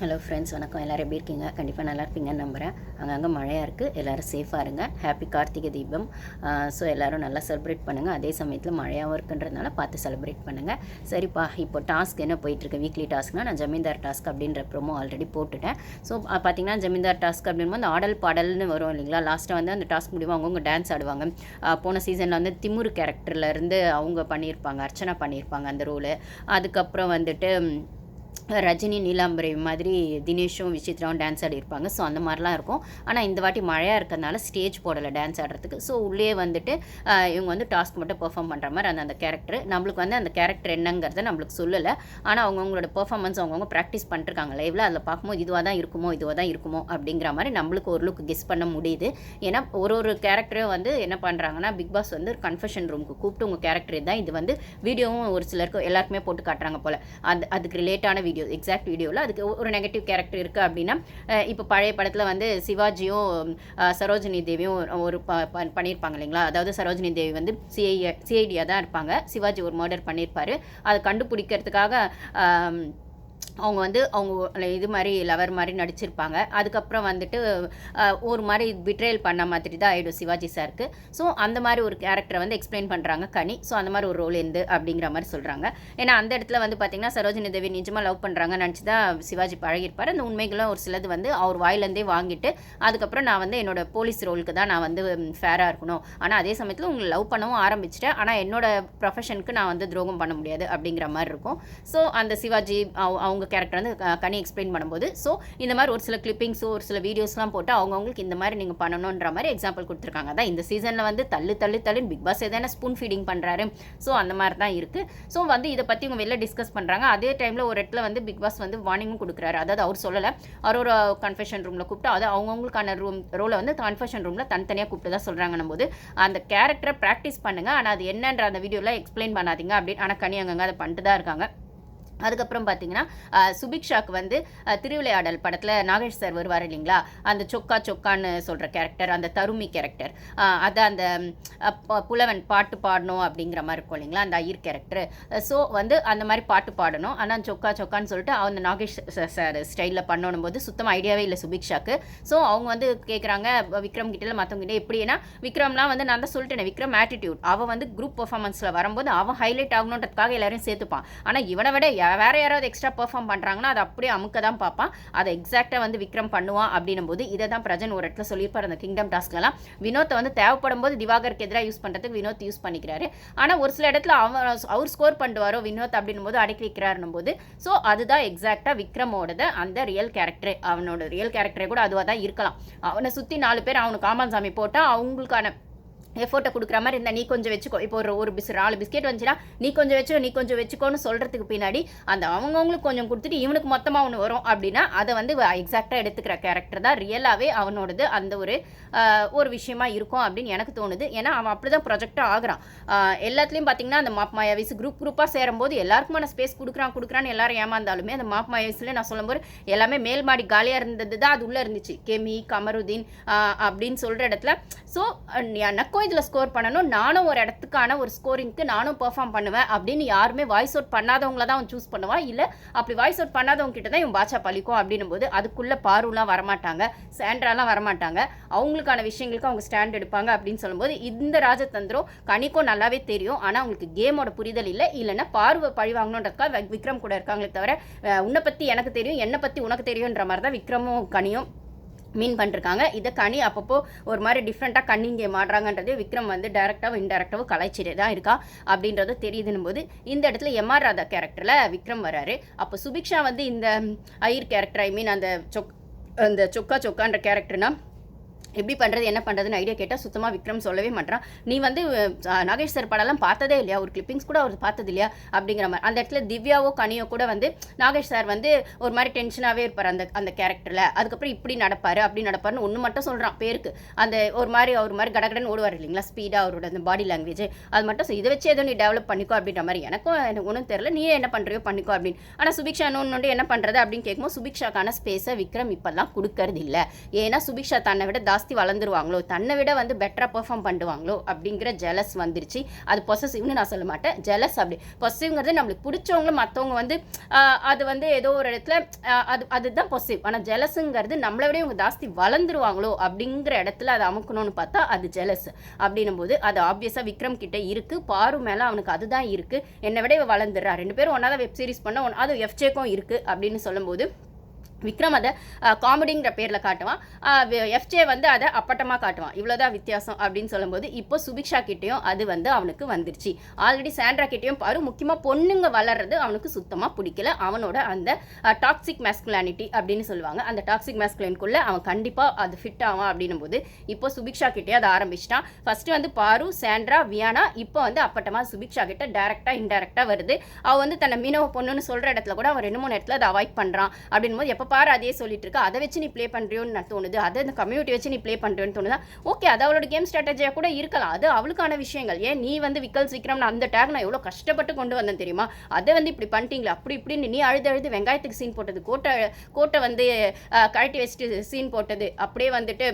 Hello friends வணக்கம். எல்லோரும் எப்படி இருக்கீங்க? கண்டிப்பாக நல்லா இருப்பீங்கன்னு நம்புகிறேன் அங்கங்கே மழையாக இருக்குது எல்லோரும் சேஃபாக இருங்க. ஹாப்பி கார்த்திகை தீபம். ஸோ எல்லோரும் நல்லா செலிப்ரேட் பண்ணுங்கள் அதே சமயத்தில் மழையாகவும் இருக்குன்றதுனால பார்த்து செலிப்ரேட் பண்ணுங்கள் சரிப்பா இப்போ டாஸ்க் என்ன போயிட்டுருக்கு? வீக்லி டாஸ்க்னால் நான் ஜமீன்தார் டாஸ்க் அப்படின்ற ப்ரோமோ ஆல்ரெடி போட்டுட்டேன். ஸோ பார்த்தீங்கன்னா ஜமீன்தார் டாஸ்க் அப்படின்போது அந்த ஆடல் பாடல்னு வரும் இல்லைங்களா? லாஸ்ட்டாக வந்து அந்த டாஸ்க் முடியும் அவங்கவுங்க டான்ஸ் ஆடுவாங்க. போன சீசனில் வந்து திமுரு கேரக்டர்லேருந்து அவங்க பண்ணியிருப்பாங்க. அர்ச்சனா பண்ணியிருப்பாங்க அந்த ரோலு அதுக்கப்புறம் வந்துட்டு ரஜினி நீலாம்பரி மாதிரி தினேஷும் விசித்ராவும் டான்ஸ் ஆடிருப்பாங்க ஸோ அந்த மாதிரிலாம் இருக்கும். ஆனால் இந்த வாட்டி மழையாக இருக்கிறதுனால ஸ்டேஜ் போடலை டான்ஸ் ஆடுறதுக்கு. ஸோ உள்ளே வந்துட்டு இவங்க வந்து டாஸ்க் மட்டும் பெர்ஃபார்ம் பண்ணுற மாதிரி அந்த அந்த கேரக்டர் நம்மளுக்கு வந்து அந்த கேரக்டர் என்னங்கிறத நம்மளுக்கு சொல்லலை. ஆனால் அவங்கவுங்களோட பெர்ஃபார்மன்ஸ் அவங்கவுங்க ப்ராக்டிஸ் பண்ணிருக்காங்க லைவில் அதில் பார்க்கும்போது இதுவாக தான் இருக்குமோ இதுவாக தான் இருக்குமோ அப்படிங்கிற மாதிரி நம்மளுக்கு ஒரு லுக் கெஸ் பண்ண முடியுது. ஏன்னா ஒரு ஒரு கேரக்டரும் வந்து என்ன பண்ணுறாங்கன்னா பிக் பாஸ் வந்து கன்ஃபெஷன் ரூமுக்கு கூப்பிட்டு உங்கள் கேரக்டர் தான். இது வந்து வீடியோவும் ஒரு சிலருக்கு எல்லாருக்குமே போட்டு காட்டுறாங்க போல். அது அதுக்கு ரிலேட்டான வீடியோ எக்ஸாக்ட் வீடியோவில் அதுக்கு ஒரு நெகட்டிவ் கேரக்டர் இருக்குது அப்படின்னா இப்போ பழைய படத்தில் வந்து சிவாஜியும் சரோஜினி தேவியும் ஒரு- ப ப- பண்ணியிருப்பாங்க இல்லைங்களா? அதாவது சரோஜினி தேவி வந்து சிஐ சிஐடியாக தான் இருப்பாங்க. சிவாஜி ஒரு மர்டர் பண்ணியிருப்பார் அதை கண்டுபிடிக்கிறதுக்காக அவங்க வந்து அவங்க இது மாதிரி லவர் மாதிரி நடிச்சிருப்பாங்க. அதுக்கப்புறம் வந்துட்டு ஒரு மாதிரி பிட்ரேல் பண்ண மாதிரி தான் ஆகிடும் சிவாஜி சாருக்கு. ஸோ அந்த மாதிரி ஒரு கேரக்டரை வந்து எக்ஸ்பிளைன் பண்ணுறாங்க கனி. ஸோ அந்த மாதிரி ஒரு ரோல் இருந்து அப்படிங்கிற மாதிரி சொல்கிறாங்க ஏன்னா அந்த இடத்துல வந்து பார்த்தீங்கன்னா சரோஜினி தேவி நிஜமாக லவ் பண்ணுறாங்க நினச்சி தான் சிவாஜி பழகிருப்பார் அந்த உண்மைகளும் ஒரு சிலது வந்து அவர் வாயிலேருந்தே வாங்கிட்டு அதுக்கப்புறம் நான் வந்து என்னோட போலீஸ் ரோலுக்கு தான் நான் வந்து ஃபேராக இருக்கணும். ஆனால் அதே சமயத்தில் உங்களை லவ் பண்ணவும் ஆரம்பிச்சிட்டேன். ஆனால் என்னோட ப்ரொஃபஷனுக்கு நான் வந்து துரோகம் பண்ண முடியாது அப்படிங்கிற மாதிரி இருக்கும். ஸோ அந்த சிவாஜி அவ- அவங்க கேரக்டர் வந்து கனி எக்ஸ்பிளைன் பண்ணும்போது ஸோ இந்த மாதிரி ஒரு சில கிளிப்பிங்ஸோ ஒரு சில வீடியோஸ்லாம் போட்டு அவங்கவுங்களுக்கு இந்த மாதிரி நீங்கள் பண்ணணுன்ற மாதிரி எக்ஸாம்பிள் கொடுத்துருக்காங்க. அதான் இந்த சீசனில் வந்து தள்ளு தள்ளு தள்ளுன்னு பிக் பாஸ் எதான ஸ்பூன் ஃபீடிங் பண்ணுறாரு ஸோ அந்த மாதிரி தான் இருக்குது ஸோ வந்து இதை பற்றி இவங்க வெளில டிஸ்கஸ் பண்ணுறாங்க அதே டைமில் ஒரு இடத்துல வந்து பிக் பாஸ் வந்து வார்னிங்கும் கொடுக்குறாரு. அதாவது அவர் சொல்லலை. அவர் ஒரு கன்ஃபெஷன் ரூமில் கூப்பிட்டு அது அவங்கவுங்களுக்கான ரூம் ரோலை வந்து கன்ஃபெஷன் ரூமில் தனித்தனியாக கூப்பிட்டு தான் சொல்கிறாங்கன்னும் போது அந்த கேரக்டரை ப்ராக்டிஸ் பண்ணுங்கள் ஆனால் அது என்னன்ற அந்த வீடியோவில் எக்ஸ்பிளைன் பண்ணாதீங்க அப்படின்னு ஆனால் கனி அங்கங்கே அதை பண்ணிட்டு தான் இருக்காங்க. அதுக்கப்புறம் பார்த்தீங்கன்னா சுபிக்ஷாக்கு வந்து திருவிளையாடல் படத்தில் நாகேஷ் சார் வருவார் இல்லைங்களா? அந்த சொக்கா சொக்கான்னு சொல்கிற கேரக்டர் அந்த தருமி கேரக்டர் அதை அந்த புலவன் பாட்டு பாடணும் அப்படிங்கிற மாதிரி இருக்கும் இல்லைங்களா? அந்த ஐயர் கேரக்டர். ஸோ வந்து அந்த மாதிரி பாட்டு பாடணும். ஆனால் சொக்கா சொக்கான்னு சொல்லிட்டு அந்த நாகேஷ் சார் ஸ்டைலில் பண்ணணும் போது சுத்தமாக ஐடியாவே இல்லை சுபிக்ஷாக்கு ஸோ அவங்க வந்து கேட்குறாங்க விக்ரம் கிட்டே மற்றவங்கிட்ட எப்படின்னா விக்ரம்லாம் வந்து நான் தான் சொல்லிட்டேன் விக்ரம் ஆட்டிடியூட் அவன் வந்து குரூப் பர்ஃபார்மன்ஸில் வரும்போது அவன் ஹைலைட் ஆகணுன்றதுக்காக எல்லாரையும் சேர்த்துப்பான். ஆனால் இவனை விட யா- வேறு யாராவது எக்ஸ்ட்ரா பெர்ஃபார்ம் பண்ணுறாங்கன்னா அதை அப்படியே அமுக்க தான் பார்ப்பான். அதை எக்ஸாக்டாக வந்து விக்ரம் பண்ணுவான் அப்படின்னும் போது இதை தான் பிரஜன் ஒரு இடத்துல சொல்லியிருப்பார் அந்த கிங்டம் டாஸ்க்லாம் வினோத்தை வந்து தேவைப்படும் போது திவாகருக்கு எதிராக யூஸ் பண்ணுறதுக்கு வினோத் யூஸ் பண்ணிக்கிறாரு. ஆனால் ஒரு சில இடத்துல அவன் அவர் ஸ்கோர் பண்ணுவாரோ வினோத் அப்படின்னும் போது அடக்கி வைக்கிறாருன்னும் போது ஸோ அதுதான் எக்ஸாக்டாக விக்ரமோடது அந்த ரியல் கேரக்டரே அவனோட ரியல் கேரக்டரே கூட அதுவாக தான் இருக்கலாம். அவனை சுற்றி நாலு பேர் அவனுக்கு காமான்சாமி போட்டால் அவங்களுக்கான எஃபோர்ட்டை கொடுக்குற மாதிரி இருந்தால் நீ கொஞ்சம் வச்சுக்கோ. இப்போ ஒரு ஒரு பிஸ் நாலு பிஸ்கெட் வந்துச்சுன்னா நீ கொஞ்சம் வச்சுக்கோ நீ கொஞ்சம் வச்சுக்கோன்னு சொல்கிறதுக்கு பின்னாடி அந்த அவங்கவுங்களுக்கு கொஞ்சம் கொடுத்துட்டு இவனுக்கு மொத்தமாக ஒன்று வரும் அப்படின்னா அதை வந்து எக்ஸாக்டாக எடுத்துக்கிற கேரக்டர் தான் ரியலாகவே அவனோடது அந்த ஒரு ஒரு விஷயமா இருக்கும் அப்படின்னு எனக்கு தோணுது. ஏன்னா அவன் அப்படி தான் ப்ரொஜெக்டாக ஆகுறான். எல்லாத்துலேயும் பார்த்தீங்கன்னா அந்த மாப் மாயாவிஸ் குரூப் குரூப்பாக சேரும்போது எல்லாருக்குமான ஸ்பேஸ் கொடுக்குறான் கொடுக்குறான்னு எல்லாரும் ஏமாந்தாலுமே அந்த மாப் மாயாவிஸில் நான் சொல்லும்போது எல்லாமே மேல் மாடி காலியாக இருந்தது தான் அது உள்ளே இருந்துச்சு. கெமி கமருதீன் அப்படின்னு சொல்கிற இடத்துல ஸோ எனக்கும் இதில் ஸ்கோர் பண்ணணும்? நானும் ஒரு இடத்துக்கான ஒரு ஸ்கோரிங்க்கு நானும் பெர்ஃபார்ம் பண்ணுவேன் அப்படின்னு யாருமே வாய்ஸ் அவுட் பண்ணாதவங்கள தான் அவன் சூஸ் பண்ணுவான் இல்லை அப்படி வாய்ஸ் அவுட் பண்ணாதவங்க கிட்ட தான் இவன் பாச்சா பழிக்கும் அப்படின்னும் போது அதுக்குள்ளே பாருலாம் வரமாட்டாங்க. சேண்ட்ராலாம் வரமாட்டாங்க. அவங்களுக்கான விஷயங்களுக்கு அவங்க ஸ்டாண்ட் எடுப்பாங்க அப்படின்னு சொல்லும்போது இந்த ராஜதந்திரம் கணிக்கும் நல்லாவே தெரியும். ஆனால் அவங்களுக்கு கேமோட புரிதல் இல்லை. இல்லைன்னா பார்வை பழி வாங்கணுன்றதுக்காக விக்ரம் கூட இருக்காங்களே தவிர உன்னை பற்றி எனக்கு தெரியும் என்னை பற்றி உனக்கு தெரியுன்ற மாதிரி தான் விக்ரமும் கனியும் மீன் பண்ணிருக்காங்க. இதை கனி அப்பப்போ ஒரு மாதிரி டிஃப்ரெண்ட்டாக கண்ணிங்கே கேம் விக்ரம் வந்து டேரெக்டாகவும் இன்டெரக்டாகவும் கலாய்ச்சிட்டு தான் இருக்கா அப்படின்றது தெரியுதுன்னும் போது இந்த இடத்துல எம்ஆர் ராதா கேரக்டரில் விக்ரம் வராரு. அப்போ சுபிக்ஷா வந்து இந்த ஐயர் கேரக்டர் ஐ மீன் அந்த சொக் அந்த சொக்கா சொக்கான்ற கேரக்டர்னா எப்படி பண்ணுறது என்ன பண்ணுறதுன்னு ஐடியா கேட்டால் சுத்தமாக விக்ரம் சொல்லவே மாட்டான் நீ வந்து நாகேஷ் சார் படம்லாம் பார்த்ததே இல்லையா? ஒரு கிளிப்பிங்ஸ் கூட அவர் பார்த்தது இல்லையா? அப்படிங்கிற மாதிரி. அந்த இடத்துல திவ்யாவோ கனியோ கூட வந்து நாகேஷ் சார் வந்து ஒரு மாதிரி டென்ஷனாகவே இருப்பார் அந்த அந்த கேரக்டரில் அதுக்கப்புறம் இப்படி நடப்பார் அப்படி நடப்பார்னு ஒன்று மட்டும் சொல்கிறான் பேருக்கு. அந்த ஒரு மாதிரி ஒரு மாதிரி கடகடன்னு ஓடுவார் இல்லைங்களா? ஸ்பீடாக அவரோட அந்த பாடி லாங்குவேஜ் அது மட்டும் இதை வச்சு எதோ நீ டெவலப் பண்ணிக்கோ அப்படின்ற மாதிரி. எனக்கும் எனக்கு ஒன்றும் தெரில நீ என்ன பண்ணுறியோ பண்ணிக்கோ அப்படின்னு. ஆனால் சுபிக்ஷா இன்னொன்று என்ன பண்ணுறது அப்படின்னு கேட்கும்போது சுபிக்ஷாக்கான ஸ்பேஸை விக்ரம் இப்போல்லாம் கொடுக்கறது இல்லை. ஏன்னா சுபிக்ஷா தன்னை விட ஜாஸ்தி வளர்ந்துருவாங்களோ தன்னை விட வந்து பெட்டராக பெர்ஃபார்ம் பண்ணுவாங்களோ அப்படிங்கிற ஜெலஸ் வந்துருச்சு. அது பொசசிவ்னு நான் சொல்ல மாட்டேன். ஜெலஸ் அப்படி. பொசசிவ்ங்கிறது நம்மளுக்கு பிடிச்சவங்களும் மற்றவங்க வந்து அது வந்து ஏதோ ஒரு இடத்துல அது அதுதான் பொசிவ் ஆனால் ஜெலஸுங்கிறது நம்மளை விட இவங்க ஜாஸ்தி வளர்ந்துருவாங்களோ அப்படிங்கிற இடத்துல அதை அமுக்கணும்னு பார்த்தா அது ஜெலஸ் அப்படின்னும் போது அது ஆப்வியஸாக விக்ரம் கிட்ட இருக்குது பாரு மேலே அவனுக்கு அதுதான் இருக்குது என்னை விட இவ வளர்ந்துடுறா. ரெண்டு பேரும் ஒன்றா தான் வெப் சீரிஸ் பண்ண ஒன் அது எஃப்ஜேக்கும் இருக்குது அப்படின்னு சொல்லும்போது விக்ரம் அதை காமெடிங்கிற பேரில் காட்டுவான். எஃப்ஜே வந்து அதை அப்பட்டமாக காட்டுவான். இவ்வளோதான் வித்தியாசம் அப்படின்னு சொல்லும்போது இப்போ சுபிக்ஷா கிட்டேயும் அது வந்து அவனுக்கு வந்துருச்சு. ஆல்ரெடி சாண்ட்ரா கிட்டேயும் பாரு முக்கியமாக பொண்ணுங்க வளர்றது அவனுக்கு சுத்தமாக பிடிக்கல. அவனோட அந்த டாக்ஸிக் மேஸ்குலானிட்டி அப்படின்னு சொல்லுவாங்க. அந்த டாக்ஸிக் மேஸ்குலின்குள்ளே அவன் கண்டிப்பாக அது ஃபிட் ஆவான் அப்படின்னும் போது இப்போ சுபிக்ஷா கிட்டே அதை ஆரம்பிச்சிட்டான். ஃபஸ்ட்டு வந்து பாரு சாண்ட்ரா வியானா இப்போ வந்து அப்பட்டமாக சுபிக்ஷா கிட்ட டேரெக்டாக இன்டெரக்டாக வருது. அவன் வந்து தன்னை மீனவ பொண்ணுன்னு சொல்கிற இடத்துல கூட அவன் ரெண்டு மூணு இடத்துல அதை அவாய்ட் பண்ணுறான் அப்படின்னும் போது எப்போ பாரு அதே சொல்லிட்டு இருக்க. அதை வச்சு நீ ப்ளே பண்ணுறியோன்னு நான் தோணுது. அதை அந்த கம்யூனிட்டி வச்சு நீ ப்ளே பண்ணுறியோன்னு தோணுதா? ஓகே அது அவளோட கேம் ஸ்ட்ராட்டஜியாக கூட இருக்கலாம். அது அவளுக்கான விஷயங்கள். ஏன் நீ வந்து விக்கல்ஸ் விக்ரம் அந்த டேக் நான் எவ்வளோ கஷ்டப்பட்டு கொண்டு வந்தேன் தெரியுமா? அதை வந்து இப்படி பண்ணிட்டீங்களா. அப்படி இப்படின்னு நீ அழுது அழுது வெங்காயத்துக்கு சீன் போட்டது. கோட்டை கோட்டை வந்து கழட்டி வச்சுட்டு சீன் போட்டது. அப்படியே வந்துட்டு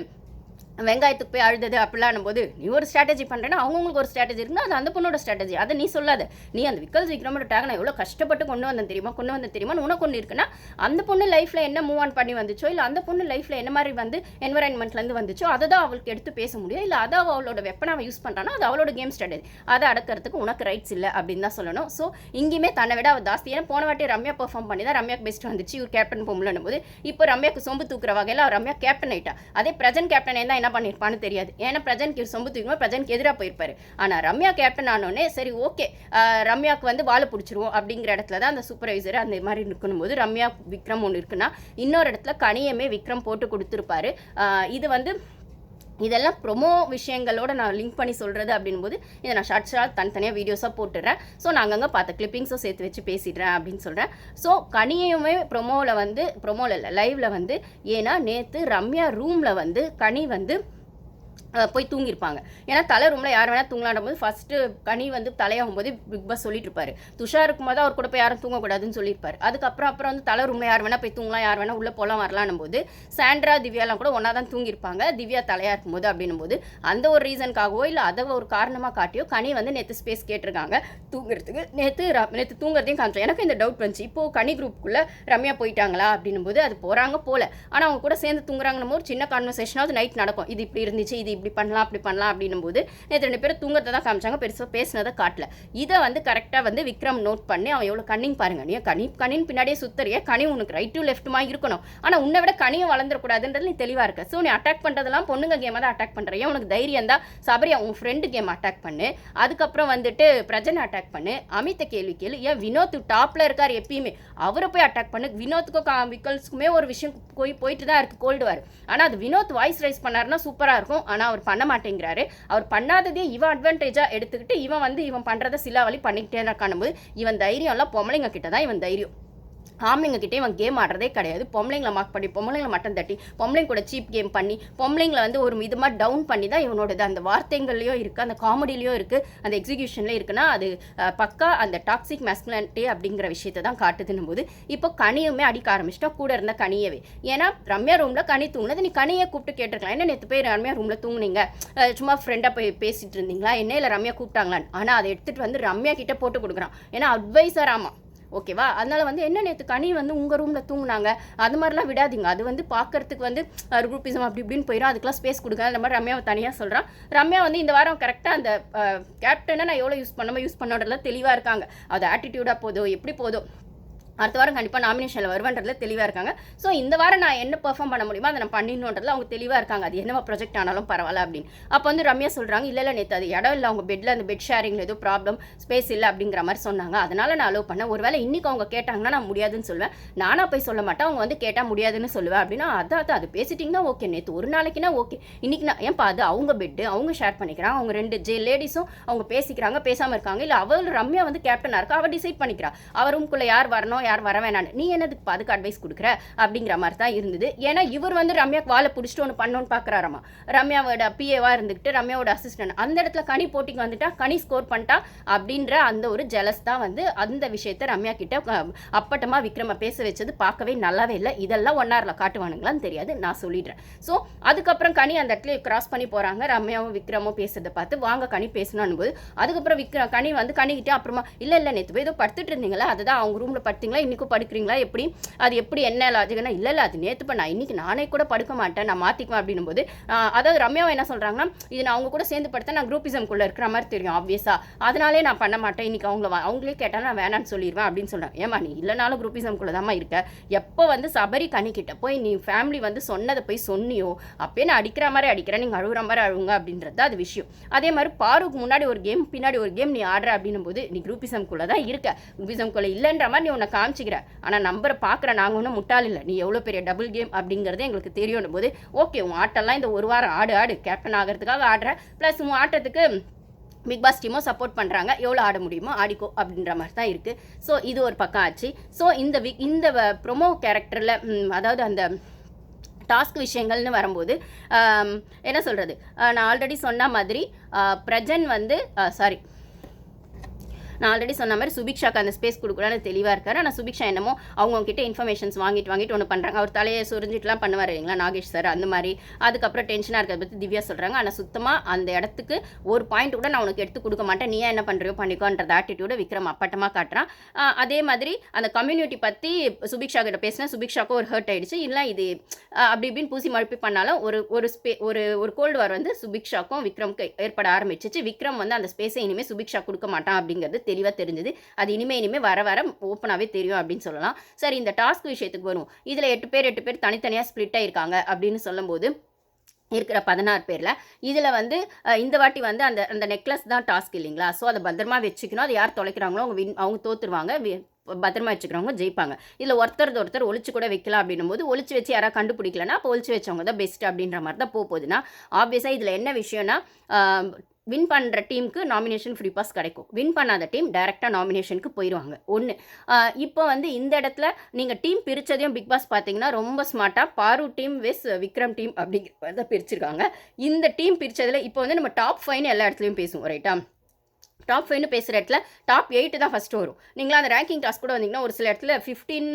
வெங்காயத்துக்கு போய் அழுதது அப்படிலாம் போது நீ ஒரு ஸ்ட்ராட்டஜி பண்ணுறேன்னா அவங்களுக்கு ஒரு ஸ்ட்ராட்டஜி இருக்குன்னா அது அந்த பொண்ணோட ஸ்ட்ராட்டஜி அதை நீ சொல்லாத. நீ அந்த விக்கல்ஸ் விக்ரமோட டேக் நான் எவ்வளோ கஷ்டப்பட்டு கொண்டு வந்தேன் தெரியுமா? கொண்டு வந்தேன் தெரியுமா? உனக்கு ஒன்று இருக்குன்னா அந்த பொண்ணு லைஃப்பில் என்ன மூவ் ஆன் பண்ணி வந்துச்சோ இல்லை அந்த பொண்ணு லைஃப்பில் என்ன மாதிரி வந்து என்வரான்மெண்ட்லேருந்து வந்துச்சோ அதை தான் அவளுக்கு எடுத்து பேச முடியும். இல்லை அதை அவளோட வெப்பனை அவன் யூஸ் பண்ணுறான்னா அது அவளோட கேம் ஸ்ட்ராட்டஜி அதை அடக்கிறதுக்கு உனக்கு ரைட்ஸ் இல்லை அப்படின்னு தான் சொல்லணும். ஸோ இங்கேயுமே தன்னை விட அவள் ஜாஸ்தி. ஏன்னா போன வாட்டி ரம்யா பெர்ஃபார்ம் பண்ணி தான் ரம்யாக்கு பெஸ்ட் வந்துச்சு. இவர் கேப்டன் பொம்பளைன்னும் போது இப்போ ரம்யாக்கு சொம்பு தூக்குற வகையில் அவர் ரம்யா கேப்டன் ஆயிட்டா. அதே பிரசன்ட் கேப்டன் தான் என்ன பண்ணியிருப்பான்னு தெரியாது. ஏன்னா பிரஜன்க்கு இவர் சொம்பு தூக்கும்போது பிரஜனுக்கு எதிராக போயிருப்பாரு. ஆனால் ரம்யா கேப்டன் ஆனோடனே சரி ஓகே ரம்யாவுக்கு வந்து வாழை பிடிச்சிருவோம் அப்படிங்கிற இடத்துல தான் அந்த சூப்பர்வைசர் அந்த மாதிரி இருக்கணும் போது ரம்யா விக்ரம் ஒன்று இருக்குன்னா இன்னொரு இடத்துல கனியமே விக்ரம் போட்டு கொடுத்துருப்பாரு. இது வந்து இதெல்லாம் ப்ரொமோ விஷயங்களோட நான் லிங்க் பண்ணி சொல்கிறது அப்படின்போது இதை நான் ஷார்ட் ஷார்ட் தனித்தனியாக வீடியோஸாக போட்டுடுறேன். ஸோ நான் அங்கங்கே பார்த்த கிளிப்பிங்ஸும் சேர்த்து வச்சு பேசிடுறேன் அப்படின்னு சொல்கிறேன் ஸோ கனியுமே ப்ரொமோவில் வந்து ப்ரொமோவில் இல்லை லைவில் வந்து ஏன்னா நேற்று ரம்யா ரூமில் வந்து கனி வந்து போய் தூங்கியிருப்பாங்க. ஏன்னா தலை ரூமில் யார் வேணால் தூங்கலாடும் போது ஃபஸ்ட்டு கனி வந்து தலையாகும் போது பிக் பாஸ் சொல்லிட்டு இருப்பாரு துஷார் இருக்கும்போது அவர் கூட போய் யாரும் தூங்கக்கூடாதுன்னு சொல்லியிருப்பார். அதுக்கப்புறம் அப்புறம் வந்து தலை ரூமில் யார் வேணால் போய் தூங்கலாம் யார் வேணால் உள்ளே போகலாம் வரலான்னும் போது சாண்ட்ரா திவ்யாலாம் கூட ஒன்றா தான் தூங்கியிருப்பாங்க. திவ்யா தலையாக இருக்கும்போது அப்படின்னும் போது அந்த ஒரு ரீசனுக்காகவோ இல்லை அதை ஒரு காரணமாக காட்டியோ கனி வந்து நேற்று ஸ்பேஸ் கேட்டிருக்காங்க. தூங்குறதுக்கு நேற்று நேற்று தூங்குறதையும் காமிச்சோம் எனக்கு இந்த டவுட் வந்துச்சு. இப்போது கனி குரூப்புக்குள்ளே ரம்யா போயிட்டாங்களா அப்படின்னும் போது அது போகிறாங்க போல. ஆனால் அவங்க கூட சேர்ந்து தூங்குறாங்கன்னு ஒரு சின்ன கான்வர்சேஷனாவது நைட் நடக்கும். இது இப்படி இருந்துச்சு இது இப்படி பண்ணலாம் அப்படி பண்ணலாம் அப்படின்னும் போது நேற்று ரெண்டு பேரும் தூங்குறத தான் காமிச்சாங்க. பெருசாக பேசினதை காட்டல. இதை வந்து கரெக்டாக வந்து விக்ரம் நோட் பண்ணி அவன் எவ்வளோ கண்ணிங் பாருங்க. நீ கனி கனின் பின்னாடியே சுத்தறிய கனி உனக்கு ரைட்டு லெஃப்ட்டுமா இருக்கணும். ஆனால் உன்னை விட கனியும் வளர்ந்துடக்கூடாதுன்றது நீ தெளிவாக இருக்க. ஸோ நீ அட்டாக் பண்ணுறதெல்லாம் பொண்ணுங்க கேமை தான் அட்டாக் பண்ணுறியா உனக்கு தைரியம் தான் சபரியா உன் ஃப்ரெண்டு கேம் அட்டாக் பண்ணு. அதுக்கப்புறம் வந்துட்டு பிரஜனை அட்டாக் பண்ணு. அமித்த கேள்வி கேளு. ஏன் வினோத் டாப்பில் இருக்கார் எப்பயுமே. அவரை போய் அட்டாக் பண்ணு. வினோத்துக்கும் விக்கல்ஸுக்குமே ஒரு விஷயம் போய் போயிட்டு தான் இருக்குது கோல்டு வார் ஆனால் அது வினோத் வாய்ஸ் ரைஸ் பண்ணாருன்னா சூப்பராக இருக்கும். ஆனால் அவர் பண்ண மாட்டேங்கிறாரு. அவர் பண்ணாததே இவன் அட்வான்டேஜாக எடுத்துக்கிட்டு இவன் வந்து இவன் பண்ணுறதை சில வழி பண்ணிக்கிட்டே இருக்கானும் போது இவன் தைரியம்லாம் பொம்பளைங்க கிட்ட தான் இவன் தைரியம். ஆம்பளைங்க கிட்டே இவன் கேம் ஆடுறதே கிடையாது. பொம்பளைங்களை மார்க் பண்ணி பொம்பளைங்களை மட்டன் தட்டி பொம்பளைங்க கூட சீப் கேம் பண்ணி பொம்பளைங்களை வந்து ஒரு விதமாக டவுன் பண்ணி தான் இவனோடது. அந்த வார்த்தைகள்லையோ இருக்குது அந்த காமெடிலையோ இருக்குது அந்த எக்ஸிகியூஷன்லேயும் இருக்குன்னா அது பக்கா அந்த டாக்ஸிக் மேஸ்குலானிட்டி அப்படிங்கிற விஷயத்தை தான் காட்டுதுன்னும் போது இப்போ கனியுமே அடிக்க ஆரம்பிச்சிட்டா கூட இருந்த கனியவே. ஏன்னா ரம்யா ரூமில் கனி தூங்கினது நீ கனியை கூப்பிட்டு கேட்டிருக்கலாம். என்ன நேற்று போய் ரம்யா ரூமில் தூங்குனீங்க? சும்மா ஃப்ரெண்டாக போய் பேசிகிட்டு இருந்தீங்களா? என்ன இல்லை ரம்யா கூப்பிட்டாங்களான்னு. ஆனால் அதை எடுத்துகிட்டு வந்து ரம்யா கிட்டே போட்டு கொடுக்குறான். ஏன்னா அட்வைஸராமா ஓகேவா? அதனால வந்து என்ன நேற்று கனி வந்து உங்கள் ரூமில் தூங்குனாங்க? அது மாதிரிலாம் விடாதீங்க. அது வந்து பார்க்கறதுக்கு வந்து குரூப்பிசம் அப்படி இப்படின்னு போயிடும் அதுக்கெல்லாம் ஸ்பேஸ் கொடுங்க. அந்த மாதிரி ரம்யாவை தனியாக சொல்கிறான் ரம்யா வந்து இந்த வாரம் கரெக்டாக அந்த கேப்டனை நான் எவ்வளோ யூஸ் பண்ணாமல் யூஸ் பண்ணோடலாம் தெளிவாக இருக்காங்க. அது ஆட்டிடியூடாக போதோ எப்படி போதோ. அடுத்த வாரம் கண்டிப்பாக நாமினேஷனில் வருவேன்றதுல தெளிவாக இருக்காங்க. ஸோ இந்த வாரம் நான் என்ன பெர்ஃபார்ம் பண்ண முடியுமோ அதை நான் பண்ணிடணுன்றதுல அவங்க தெளிவாக இருக்காங்க. அது என்னவோ ப்ராஜெக்ட் ஆனாலும் பரவாயில்ல அப்படின்னு. அப்போ வந்து ரம்யா சொல்கிறாங்க இல்லை இல்லை நேற்று அது இடம் இல்லை. அவங்க பெட்டில் அந்த பெட் ஷேரிங்கில் ஏதோ ப்ராப்ளம் ஸ்பேஸ் இல்லை அப்படிங்கிற மாதிரி சொன்னாங்க. அதனால் நான் அலோவ் பண்ணேன். ஒருவேளை இன்றைக்கி அவங்க கேட்டாங்கன்னா நான் முடியாதுன்னு சொல்லுவேன். நானாக போய் சொல்ல மாட்டேன். அவங்க வந்து கேட்டால் முடியாதுன்னு சொல்லுவேன் அப்படின்னா அதான் அது அது பேசிட்டிங்கன்னா ஓகே நேற்று ஒரு நாளைக்குனா ஓகே இன்றைக்கி நான் ஏன்பா அது அவங்க பெட்டு அவங்க ஷேர் பண்ணிக்கிறாங்க. அவங்க ரெண்டு ஜே லேடிஸும் அவங்க பேசிக்கிறாங்க பேசாமல் இருக்காங்க. இல்லை அவள் ரம்யா வந்து கேப்டனாக இருக்கா? அவள் டிசைட் பண்ணிக்கிறா. அவர் ரூம்குள்ளே யார் வரணும்? யாரும் வர வேணான்னு நீ என்னதுக்கு அதுக்கு அட்வைஸ் கொடுக்குற? அப்படிங்கிற மாதிரி தான் இருந்தது. ஏன்னா இவர் வந்து ரம்யாக்கு வாழை பிடிச்சிட்டு ஒன்று பண்ணோன்னு பார்க்குறாராமா ரம்யாவோட பிஏவாக இருந்துக்கிட்டு ரம்யாவோட அசிஸ்டன்ட் அந்த இடத்துல கனி போட்டிக்கு வந்துட்டா கனி ஸ்கோர் பண்ணிட்டா அப்படின்ற அந்த ஒரு ஜெலஸ் தான் வந்து அந்த விஷயத்த ரம்யா கிட்ட அப்பட்டமாக அப்பட்டமா விக்ரம பேச வச்சது பார்க்கவே நல்லாவே இல்லை. இதெல்லாம் ஒன்னாரில் காட்டுவானுங்களான்னு தெரியாது. நான் சொல்லிடுறேன். ஸோ அதுக்கப்புறம் கனி அந்த இடத்துல கிராஸ் பண்ணி போகிறாங்க ரம்யாவும் விக்ரமும் பேசுறதை பார்த்து வாங்க கனி பேசணும்னு போது அதுக்கப்புறம் விக்ரம் கனி வந்து கனிக்கிட்டே அப்புறமா இல்லை இல்லை நேற்று போய் ஏதோ படுத்துட்டு இருந்தீங்களா அதுதான் அவங்க ரூமில் படுத்தீங்களா? இன்றைக்கும் படுக்கிறீங்களா? எப்படி? அது எப்படி? என்ன லாஜிக்னா இல்லை இல்லை அது நேற்று நான் இன்றைக்கி நானே கூட படுக்க மாட்டேன். நான் மாற்றிக்குவேன் அப்படின்னும் போது அதாவது ரம்யாவை என்ன சொல்கிறாங்கன்னா இது நான் அவங்க கூட சேர்ந்து படுத்தா நான் குரூப்பிசம்குள்ளே இருக்கிற மாதிரி தெரியும் ஆப்வியஸாக அதனாலே நான் பண்ண மாட்டேன். இன்றைக்கி அவங்கள அவங்களே கேட்டாலும் நான் வேணான்னு சொல்லிடுவேன் அப்படின்னு சொல்கிறேன் ஏமா நீ இல்லைனாலும் குரூப்பிசம்குள்ளே தாம்மா இருக்க. எப்போ வந்து சபரி கணிக்கிட்ட போய் நீ ஃபேமிலி வந்து சொன்னதை போய் சொன்னியோ அப்பயே நான் அடிக்கிற மாதிரி அடிக்கிறேன். நீங்கள் அழுகிற மாதிரி அழுங்க அப்படின்றது தான் அது விஷயம். அதே மாதிரி பாருக்கு முன்னாடி ஒரு கேம் பின்னாடி ஒரு கேம் நீ ஆடுற அப்படின்னும் போது நீ குரூப்பிசம்குள்ளே தான் இருக்க. குரூப்பிசம்குள்ளே இல்லைன்ற மாதிரி நீ உன்னை காமிச்சிக்கிற. ஆனால் நம்பரை பார்க்குற நாங்கள் ஒன்றும் முட்டாள் இல்லை. நீ எவ்வளோ பெரிய டபுள் கேம் அப்படிங்கிறது எங்களுக்கு தெரியணும் போது ஓகே உன் ஆட்டெல்லாம் இந்த ஒரு வாரம் ஆடு ஆடு. கேப்டன் ஆகிறதுக்காக ஆடுற. ப்ளஸ் உன் ஆட்டத்துக்கு பிக் பாஸ் டீமும் சப்போர்ட் பண்ணுறாங்க எவ்வளோ ஆட முடியுமோ ஆடிக்கோ அப்படின்ற மாதிரி தான் இருக்குது ஸோ இது ஒரு பக்கம் ஆச்சு. ஸோ இந்த வி இந்த ப்ரொமோ கேரக்டரில் அதாவது அந்த டாஸ்க் விஷயங்கள்னு வரும்போது என்ன சொல்கிறது நான் ஆல்ரெடி சொன்ன மாதிரி பிரஜன் வந்து சாரி நான் ஆல்ரெடி சொன்ன மாதிரி சுபிக்ஷாக்கு அந்த ஸ்பேஸ் கொடுக்கலான்னு தெளிவாக இருக்காரு. ஆனால் சுபிக்ஷா என்னமோ அவங்க கிட்ட இன்ஃபர்மேஷன்ஸ் வாங்கிட்டு வாங்கிட்டு ஒன்று பண்ணுறாங்க அவர் தலையை சுரிஞ்சிட்டுலாம் பண்ணுவார் இல்லைங்களா நாகேஷ் சார் அந்த மாதிரி. அதுக்கப்புறம் டென்ஷனாக இருக்கிறத பற்றி திவ்யா சொல்கிறாங்க ஆனால் சுத்தமாக அந்த இடத்துக்கு ஒரு பாயிண்ட் கூட நான் உனக்கு எடுத்து கொடுக்க மாட்டேன். நீ ஏன் என்ன பண்ணுறியோ பண்ணிக்கோன்ற ஆட்டிடியூட விக்ரம் அப்பட்டமாக காட்டுறான். அதே மாதிரி அந்த கம்யூனிட்டி பற்றி சுபிக்ஷா கிட்ட பேசினா சுபிக்ஷாக்கும் ஒரு ஹர்ட் ஆயிடுச்சு. இல்லை இது அப்படி இப்படின்னு பூசி மழுப்பி பண்ணாலும் ஒரு ஒரு ஸ்பே ஒரு ஒரு கோல்டு வார் வந்து சுபிக்ஷாக்கும் விக்ரம்க்கு ஏற்பட ஆரம்பிச்சிச்சு. விக்ரம் வந்து அந்த ஸ்பேஸை இனிமேல் சுபிக்ஷா கொடுக்க மாட்டான் அப்படிங்கிறது தெளிவாக தெரிஞ்சது. அது இனிமேல் இனிமேல் வர வர ஓப்பனாகவே தெரியும் அப்படின்னு சொல்லலாம். சரி இந்த டாஸ்க் விஷயத்துக்கு வரும். இதில் எட்டு பேர் எட்டு பேர் தனித்தனியாக ஸ்ப்ளிட் ஆயிருக்காங்க அப்படின்னு சொல்லும்போது இருக்கிற பதினாறு பேரில் இதில் வந்து இந்த வாட்டி வந்து அந்த அந்த நெக்லஸ் தான் டாஸ்க் இல்லைங்களா? ஸோ அதை பத்திரமா வச்சுக்கணும். அதை யார் தொலைக்கிறாங்களோ அவங்க வின் அவங்க தோற்றுருவாங்க பத்திரமா வச்சுக்கிறவங்க ஜெயிப்பாங்க. இதில் ஒருத்தர் ஒருத்தர் ஒழிச்சு கூட வைக்கலாம் அப்படின்னும் போது ஒழிச்சு வச்சு யாராவது கண்டுபிடிக்கலன்னா அப்போ ஒழிச்சு வச்சவங்க தான் பெஸ்ட் அப்படின்ற மாதிரி தான் போகுதுன்னா ஆப்வியஸாக இதில் என்ன விஷயம்னா வின் பண்ணுற டீமுக்கு நாமினேஷன் ஃப்ரீ பாஸ் கிடைக்கும். வின் பண்ணாத டீம் டைரெக்டாக நாமினேஷனுக்கு போயிடுவாங்க ஒன்று இப்போ வந்து இந்த இடத்துல நீங்கள் டீம் பிரித்ததையும் பிக் பாஸ் பார்த்தீங்கன்னா ரொம்ப ஸ்மார்ட்டாக பாரு டீம் வெஸ் விக்ரம் டீம் அப்படிங்கிற மாதிரி தான் பிரிச்சிருக்காங்க. இந்த டீம் பிரித்ததில் இப்போ வந்து நம்ம டாப் ஃபைவ்னு எல்லா இடத்துலையும் பேசுவோம் ரைட்டா டாப் ஃபைவ்னு பேசுகிற இடத்துல டாப் எயிட்டு தான் ஃபஸ்ட்டு வரும். நீங்களா அந்த ரேங்கிங் டாஸ்க் கூட வந்தீங்கன்னா ஒரு சில இடத்துல ஃபிஃப்டீன்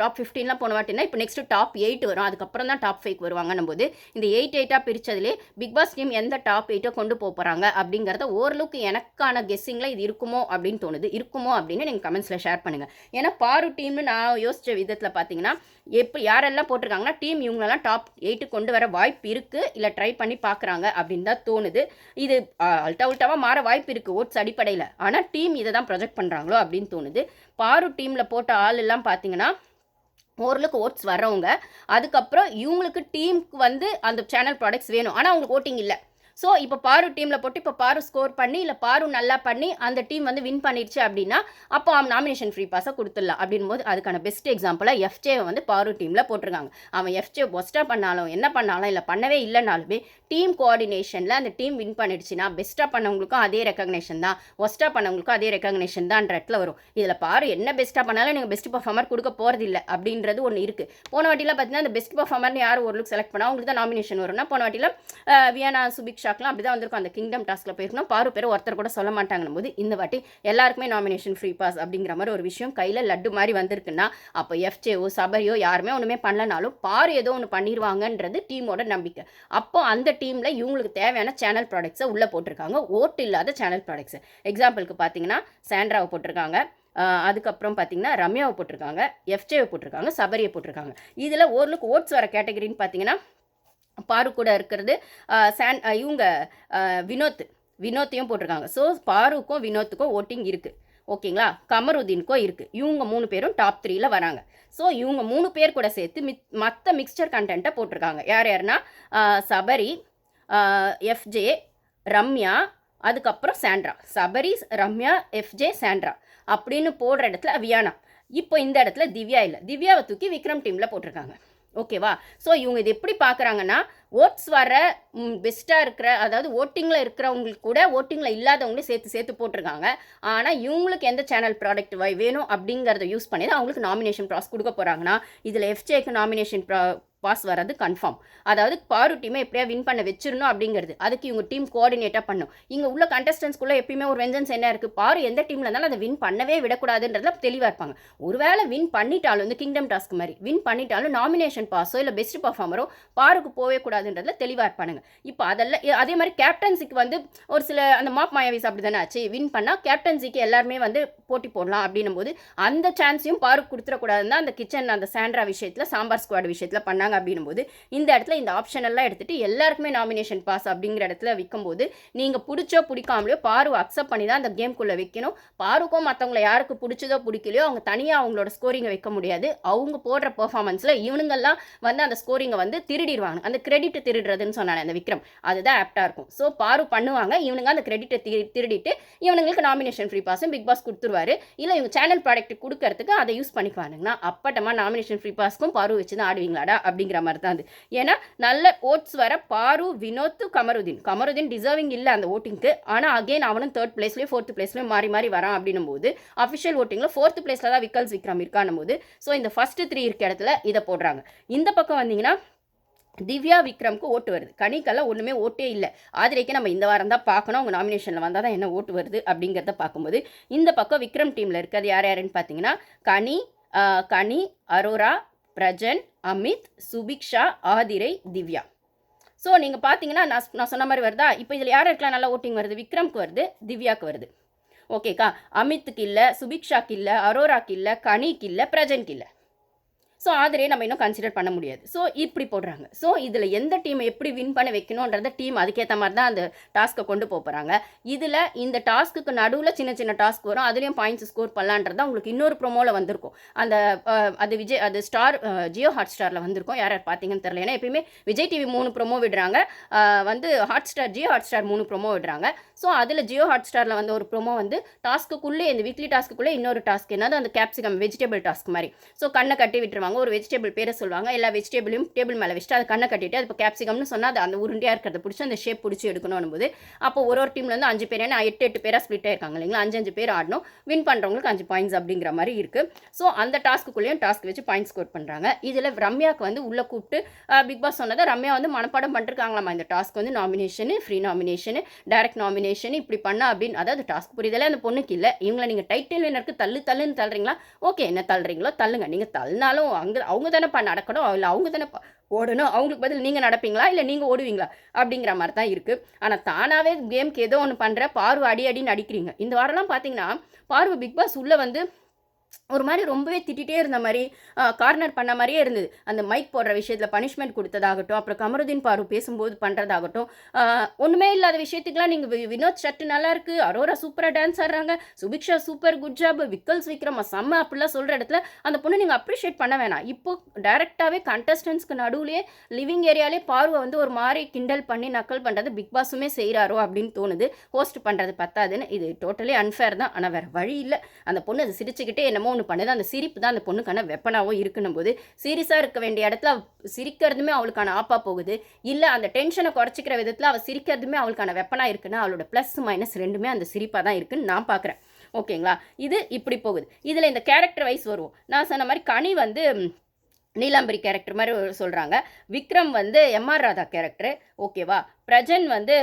டாப் ஃபிஃப்டீன்லாம் போன வாட்டினா இப்போ நெக்ஸ்ட் டாப் எயிட் வரும். அதுக்கப்புறம் தான் டாப் ஃபைவ் வருவாங்கன்னும் போது இந்த எயிட் எயிட்டாக பிரித்ததுலே பிக் பாஸ் டீம் எந்த டாப் எயிட்டோ கொண்டு போக போகிறாங்க அப்படிங்கிறத ஓரளவுக்கு எனக்கான கெஸ்ஸிங்கில் இது இருக்குமோ அப்படின்னு தோணுது. இருக்குமோ அப்படின்னு நீங்கள் கமெண்ட்ஸில் ஷேர் பண்ணுங்கள் ஏன்னா பாரு டீம்னு நான் யோசித்த விதத்தில் பார்த்தீங்கன்னா எப்போ யாரெல்லாம் போட்டிருக்காங்கன்னா டீம் இவங்களெல்லாம் டாப் எயிட்டு கொண்டு வர வாய்ப்பு இருக்குது இல்லை ட்ரை பண்ணி பார்க்குறாங்க அப்படின்னு தான் தோணுது. இது அல்டா உல்ட்டாவாக மாற வாய்ப்பு இருக்குது ஓட்ஸ் அடிப்படையில். ஆனால் டீம் இதை தான் ப்ரொஜெக்ட் பண்ணுறாங்களோ அப்படின்னு தோணுது. பாரு டீமில் போட்ட ஆள் எல்லாம் பார்த்தீங்கன்னா ஓரளவுக்கு ஓட்ஸ் வர்றவங்க. அதுக்கப்புறம் இவங்களுக்கு டீமுக்கு வந்து அந்த சேனல் ப்ராடக்ட்ஸ் வேணும். ஆனால் அவங்களுக்கு ஓட்டிங் இல்லை. ஸோ இப்போ பாரு டீமில் போட்டு இப்போ பாரு ஸ்கோர் பண்ணி இல்லை பாரு நல்லா பண்ணி அந்த டீம் வந்து வின் பண்ணிடுச்சு அப்படின்னா அப்போ அவன் நாமினேஷன் ஃப்ரீ பாஸை கொடுத்துடலாம் அப்படின் போது அதுக்கான பெஸ்ட் எக்ஸாம்பிளாக எஃப்ஜே வந்து பாரு டீமில் போட்டிருக்காங்க. அவன் எஃப்ஜே ஒஸ்ட்டாக பண்ணாலும் என்ன பண்ணாலும் இல்லை பண்ணவே இல்லைனாலுமே டீம் கோஆர்டினேஷனில் அந்த டீம் வின் பண்ணிடுச்சுன்னா பெஸ்ட்டாக பண்ணவங்களுக்கும் அதே ரெக்கக்னேஷன் தான் ஒஸ்ட்டாக பண்ணவங்களுக்கும் அதே ரெக்கக்னேஷன் தான் இடத்துல வரும். இதில் பாரு என்ன பெஸ்ட்டாக பண்ணாலும் நீங்கள் பெஸ்ட் பர்ஃபார்மர் கொடுக்க போகிறதில்ல அப்படின்றது ஒன்று இருக்குது போன வாட்டியில் பார்த்தீங்கன்னா அந்த பெஸ்ட் பர்ஃபார்மர்னு யார் ஒரு லுக் செலக்ட் பண்ணால் அவங்களுக்கு தான் நாமினேஷன் வரும்னா போன வாட்டியில் வியானா சுபிக்ஷா ஷாக்லாம் அப்படி தான் வந்திருக்கும். அந்த கிங்டம் டாஸ்கில் போயிருக்கணும். பாரு பேர் ஒருத்தர் கூட சொல்ல மாட்டாங்கன்னும் போது இந்த வாட்டி எல்லாருக்குமே நாமினேஷன் ஃப்ரீ பாஸ் அப்படிங்கிற மாதிரி ஒரு விஷயம் கையில் லட்டு மாதிரி வந்திருக்குன்னா அப்போ எஃப்ஜேஓ சபரியோ யாருமே ஒன்றுமே பண்ணலனாலும் பாரு ஏதோ ஒன்று பண்ணிடுவாங்கன்றது டீமோட நம்பிக்கை. அப்போ அந்த டீமில் இவங்களுக்கு தேவையான சேனல் ப்ராடக்ட்ஸை உள்ளே போட்டிருக்காங்க. ஓட்டு இல்லாத சேனல் ப்ராடக்ட்ஸ் எக்ஸாம்பிளுக்கு பார்த்தீங்கன்னா சாண்ட்ராவை போட்டிருக்காங்க. அதுக்கப்புறம் பார்த்தீங்கன்னா ரம்யாவை போட்டிருக்காங்க. எஃப்ஜேவை போட்டிருக்காங்க. சபரியை போட்டிருக்காங்க. இதில் ஓரளவுக்கு ஓட்ஸ் வர கேட்டகரின்னு பார்த்தீங்கன்னா பாரு கூட இருக்கிறது சான் இவங்க வினோத் வினோத்தையும் போட்டிருக்காங்க. ஸோ பாருக்கும் வினோத்துக்கும் ஓட்டிங் இருக்குது ஓகேங்களா? கமருதீனுக்கும் இருக்குது இவங்க மூணு பேரும் டாப் த்ரீயில் வராங்க. ஸோ இவங்க மூணு பேர் கூட சேர்த்து மித் மற்ற மிக்சர் கண்டென்ட்டை போட்டிருக்காங்க. யார் யாருன்னா சபரி எஃப்ஜே ரம்யா அதுக்கப்புறம் Sandra. Sabari Ramya FJ Sandra அப்படின்னு போடுற இடத்துல வியானா இப்போ இந்த இடத்துல திவ்யா இல்லை. திவ்யாவை தூக்கி விக்ரம் டீமில் போட்டிருக்காங்க. ஓகேவா ஸோ இவங்க இது எப்படி பார்க்குறாங்கன்னா ஓட்ஸ் வர பெஸ்ட்டாக இருக்கிற அதாவது ஓட்டிங்கில் இருக்கிறவங்களுக்கு கூட ஓட்டிங்கில் இல்லாதவங்களும் சேர்த்து சேர்த்து போட்டிருக்காங்க. ஆனால் இவங்களுக்கு எந்த சேனல் ப்ராடக்ட் வேணும் அப்படிங்கிறத யூஸ் பண்ணி தான் அவங்களுக்கு நாமினேஷன் ப்ராஸ் கொடுக்க போகிறாங்கன்னா இதில் எஃப்ஜேக்கு நாமினேஷன் ப்ரா பாஸ் வர்றது கன்ஃபார்ம் அதாவது பாரு டீமை எப்படியா வின் பண்ண வச்சிடணும் அப்படிங்கிறது. அதுக்கு இவங்க டீம் கோஆர்டினேட்டாக பண்ணும். இங்கே உள்ள கண்டஸ்டன்ஸ்குள்ளே எப்பயுமே ஒரு வெஞ்சன்ஸ் என்ன இருக்குது பாரு எந்த டீமில் இருந்தாலும் அதை வின் பண்ணவே விடக்கூடாதுன்றதுல தெளிவாக இருப்பாங்க. ஒருவேளை வின் பண்ணிட்டாலும் வந்து கிங்டம் டாஸ்க் மாதிரி வின் பண்ணிட்டாலும் நாமினேஷன் பாஸோ இல்லை பெஸ்ட் பர்ஃபார்மரோ பாருக்கு போகவே கூடாதுன்றதுல தெளிவாக இருப்பானுங்க. இப்போ அதெல்லாம் அதே மாதிரி கேப்டன்சிக்கு வந்து ஒரு சில அந்த மாப் மாயாவிஸ் அப்படி தானே ஆச்சு வின் பண்ணால் கேப்டன்சிக்கு எல்லாருமே வந்து போட்டி போடலாம் அப்படின்னும் போது அந்த சான்ஸையும் பாருக்கு கொடுத்துடக்கூடாதுன்னு தான் அந்த கிச்சன் அந்த சாண்ட்ரா விஷயத்தில் சாம்பார் ஸ்குவாட் விஷயத்தில் பண்ணாங்க அப்படின்னும் போது இந்த இடத்துல இந்த ஆப்ஷன் எல்லாம் எல்லாருக்குமே நாமினேஷன் பாஸ் அப்படிங்கிற இடத்துல விற்கும்போது நீங்கள் பிடிச்சோ பிடிக்காமலையோ பாரு அக்செப்ட் பண்ணி தான் அந்த கேம்குள்ளே வைக்கணும். பாருக்கும் மற்றவங்கள யாருக்கு பிடிச்சதோ பிடிக்கலையோ அவங்க தனியாக அவங்களோட ஸ்கோரிங்கை வைக்க முடியாது. அவங்க போடுற பெர்ஃபார்மன்ஸில் இவனுங்கெல்லாம் வந்து அந்த ஸ்கோரிங்கை வந்து திருடிடுவாங்க. அந்த கிரெடிட் திருடுறதுன்னு சொன்னாங்க அந்த விக்ரம். அதுதான் ஆப்டாக இருக்கும். ஸோ பாரு பண்ணுவாங்க. இவனுங்க அந்த கிரெடிட்டை திரு திருடிட்டு இவனுங்களுக்கு நாமினேஷன் ஃப்ரீ பாஸும் பிக் பாஸ் கொடுத்துருவாரு. இல்லை இவங்க சேனல் ப்ராடக்ட் கொடுக்கறதுக்கு அதை யூஸ் பண்ணிக்குவானுங்கன்னா அப்பட்டமா நாமினேஷன் ஃப்ரீ பாஸ்க்கும் பாரு வச்சு தான் ஆடுவீங்களாடா அப்படிங்கிற மாதிரி தான் அது. ஏன்னா நல்ல ஓட்ஸ் வர பாரு வினோத்து கமருதீன். கமருதீன் டிசர்விங் இல்லை அந்த ஓட்டிங்க்கு. ஆனால் அகைன் அவனும் தேர்ட் பிளேஸ்லேயும் ஃபோர்த் பிளேஸ்லேயும் மாறி மாறி வரான் அப்படின்னும் போது அஃபிஷியல் ஓட்டிங்கில் ஃபோர்த் பிளேஸில் தான் விக்கல்ஸ் விக்ரம் இருக்கானும் போது ஸோ இந்த ஃபஸ்ட்டு த்ரீ இருக்க இடத்துல இதை போடுறாங்க. இந்த பக்கம் வந்தீங்கன்னா திவ்யா விக்ரம்க்கு ஓட்டு வருது. கனிக்கெல்லாம் ஒன்றுமே ஓட்டே இல்லை. ஆதிரைக்கு நம்ம இந்த வாரம் தான் பார்க்கணும். அவங்க நாமினேஷனில் வந்தால் தான் என்ன ஓட்டு வருது அப்படிங்கிறத பார்க்கும்போது இந்த பக்கம் விக்ரம் டீமில் இருக்கிறது யார் யாருன்னு பார்த்தீங்கன்னா கனி கனி அரோரா பிரஜன் அமித் சுபிக்ஷா ஆதிரை திவ்யா. ஸோ நீங்கள் பார்த்தீங்கன்னா நான் நான் சொன்ன மாதிரி வருதா? இப்போ இதில் யார் இருக்கலாம் நல்லா ஓட்டிங் வருது? விக்ரம்க்கு வருது திவ்யாவுக்கு வருது. ஓகேக்கா அமித்துக்கு இல்லை சுபிக்ஷாக்கு இல்லை அரோராக்கு இல்லை கனிக்கு இல்லை பிரஜன்க்கு இல்லை. ஸோ ஆதிரையை நம்ம இன்னும் கன்சிடர் பண்ண முடியாது. ஸோ இப்படி போடுறாங்க. ஸோ இதில் எந்த டீமை எப்படி வின் பண்ண வைக்கணுன்றத டீம் அதுக்கேற்ற மாதிரி தான் அந்த டாஸ்க்கை கொண்டு போக போகிறாங்க இதில் இந்த டாஸ்க்குக்கு நடுவில் சின்ன சின்ன டாஸ்க் வரும். அதுலேயும் பாயிண்ட்ஸ் ஸ்கோர் பண்ணலான்றது தான் உங்களுக்கு இன்னொரு ப்ரோமோவில் வந்திருக்கும். அந்த அது விஜய் அது ஸ்டார் ஜியோ ஹாட் ஸ்டாரில் வந்திருக்கும். யார் யார் பார்த்தீங்கன்னு தெரியல. ஏன்னா எப்பயுமே விஜய் டிவி மூணு ப்ரோமோ விடுறாங்க. வந்து Hotstar Jio Hotstar மூணு ப்ரோமோ விடுறாங்க. ஸோ அதில் ஜியோ ஹாட் ஸ்டாரில் வந்து ஒரு ப்ரோமோ வந்து டாஸ்க்குள்ளே இந்த வீக்லி டாஸ்க்குள்ளே இன்னொரு டாஸ்க் என்னது? அந்த கேப்சிகம் வெஜிடபிள் டாஸ்க் மாதிரி. ஸோ கண்ணை கட்டி விட்டுருவாங்க. ஒரு வெஜிடபிள் பேரை சொல்லுவாங்க. எல்லா வெஜிடபிளையும் டேபிள் மேலே வச்சுட்டு அதை கண்ணை கட்டிட்டு அது இப்போ கேப்சிகம்னு சொன்னால் அது அந்த உருண்டையாக இருக்கிறத பிடிச்சி அந்த ஷேப் பிடிச்சி எடுக்கணும் போது அப்போ ஒரு ஒரு டீமில் வந்து அஞ்சு பேர் ஏன்னா எட்டு எட்டு பேராக ஸ்ப்ளிட் ஆயிருக்காங்க இல்லைங்களா? அஞ்சு அஞ்சு பேர் ஆடணும். வின் பண்ணுறவங்களுக்கு அஞ்சு பாயிண்ட்ஸ் அப்படிங்கிற மாதிரி இருக்குது ஸோ அந்த டாஸ்க்குள்ளேயும் டாஸ்க் வச்சு பாயிண்ட் ஸ்கோர் பண்ணுறாங்க இதில் ரம்யாவுக்கு வந்து உள்ளே கூப்பிட்டு பிக் பாஸ் சொன்னதை ரம்யா வந்து மனப்பாடம் பண்ணிருக்காங்களாம் இந்த டாஸ்க் வந்து nomination free nomination direct nomination இப்படி பண்ண அப்படின்னு அதாவது டாஸ்க் புரிதலே அந்த பொண்ணுக்கு இல்லை. இவங்களை நீங்கள் டைட்டில் வினருக்கு தள்ளு தள்ளுன்னு தள்ளுறீங்களா? ஓகே என்ன தள்ளுறீங்களோ தள்ளுங்க. நீங்கள் தள்ளினாலும் அங்கே அவங்க தானேப்பா நடக்கணும். இல்லை அவங்க தானே ஓடணும். அவங்களுக்கு பதில் நீங்கள் நடப்பீங்களா? இல்லை நீங்கள் ஓடுவீங்களா? அப்படிங்கிற மாதிரி தான் இருக்குது ஆனால் தானாகவே கேம்க்கு ஏதோ ஒன்று பண்ணுற பார்வை அடி அடின்னு அடிக்கிறீங்க. இந்த வாரம்லாம் பார்த்தீங்கன்னா பார்வை பிக் பாஸ் உள்ளே வந்து ஒரு மாதிரி ரொம்பவே திட்டிகிட்டே இருந்த மாதிரி கார்னர் பண்ண மாதிரியே இருந்தது. அந்த மைக் போடுற விஷயத்தில் பனிஷ்மெண்ட் கொடுத்ததாகட்டும் அப்புறம் கமருதீன் பாரு பேசும்போது பண்ணுறதாகட்டும் ஒன்றுமே இல்லாத விஷயத்துக்குலாம் நீங்கள் வினோத் சட்டு நல்லா இருக்கு அரோரா சூப்பராக டான்ஸ் ஆடுறாங்க Subiksha super good job Vikkals Vikram செம்ம அப்படிலாம் சொல்கிற இடத்துல அந்த பொண்ணு நீங்கள் அப்ரிஷியேட் பண்ண வேணாம். இப்போ டைரெக்டாகவே கண்டஸ்டன்ஸ்க்கு நடுவுலேயே லிவிங் ஏரியாலே பார்வை வந்து ஒரு மாதிரி கிண்டல் பண்ணி நக்கல் பண்ணுறது பிக் பாஸுமே செய்கிறாரோ அப்படின்னு தோணுது. ஹோஸ்ட் பண்ணுறது பத்தாதுன்னு இது டோட்டலி அன்ஃபேர் தான். ஆனால் வேறு வழி இல்லை. அந்த பொண்ணு அது சிரிச்சுக்கிட்டே என்னமோ ஒன்று பண்ணுது. அந்த சிரிப்பு தான் அந்த பொண்ணுக்கான வெப்பனாகவும் இருக்குன்னும் போது சீரியஸாக இருக்க வேண்டிய இடத்துல சிரிக்கிறதுமே அவளுக்கான ஆப்பா போகுது. இல்லை அந்த டென்ஷனை குறைச்சிக்கிற விதத்தில் அவள் சிரிக்கிறதுமே அவளுக்கான வெப்பனாக இருக்குன்னா அவளோட ப்ளஸ் மைனஸ் ரெண்டுமே அந்த சிரிப்பாக தான் இருக்குன்னு நான் பார்க்குறேன் ஓகேங்களா? இது இப்படி போகுது. இதில் இந்த கேரக்டர் வைஸ் வருவோம். நான் சொன்ன மாதிரி கனி வந்து நீலாம்பரி கேரக்டர் மாதிரி சொல்கிறாங்க விக்ரம் வந்து எம்ஆர் ராதா கேரக்டர் ஓகேவா? பிரஜன் வந்து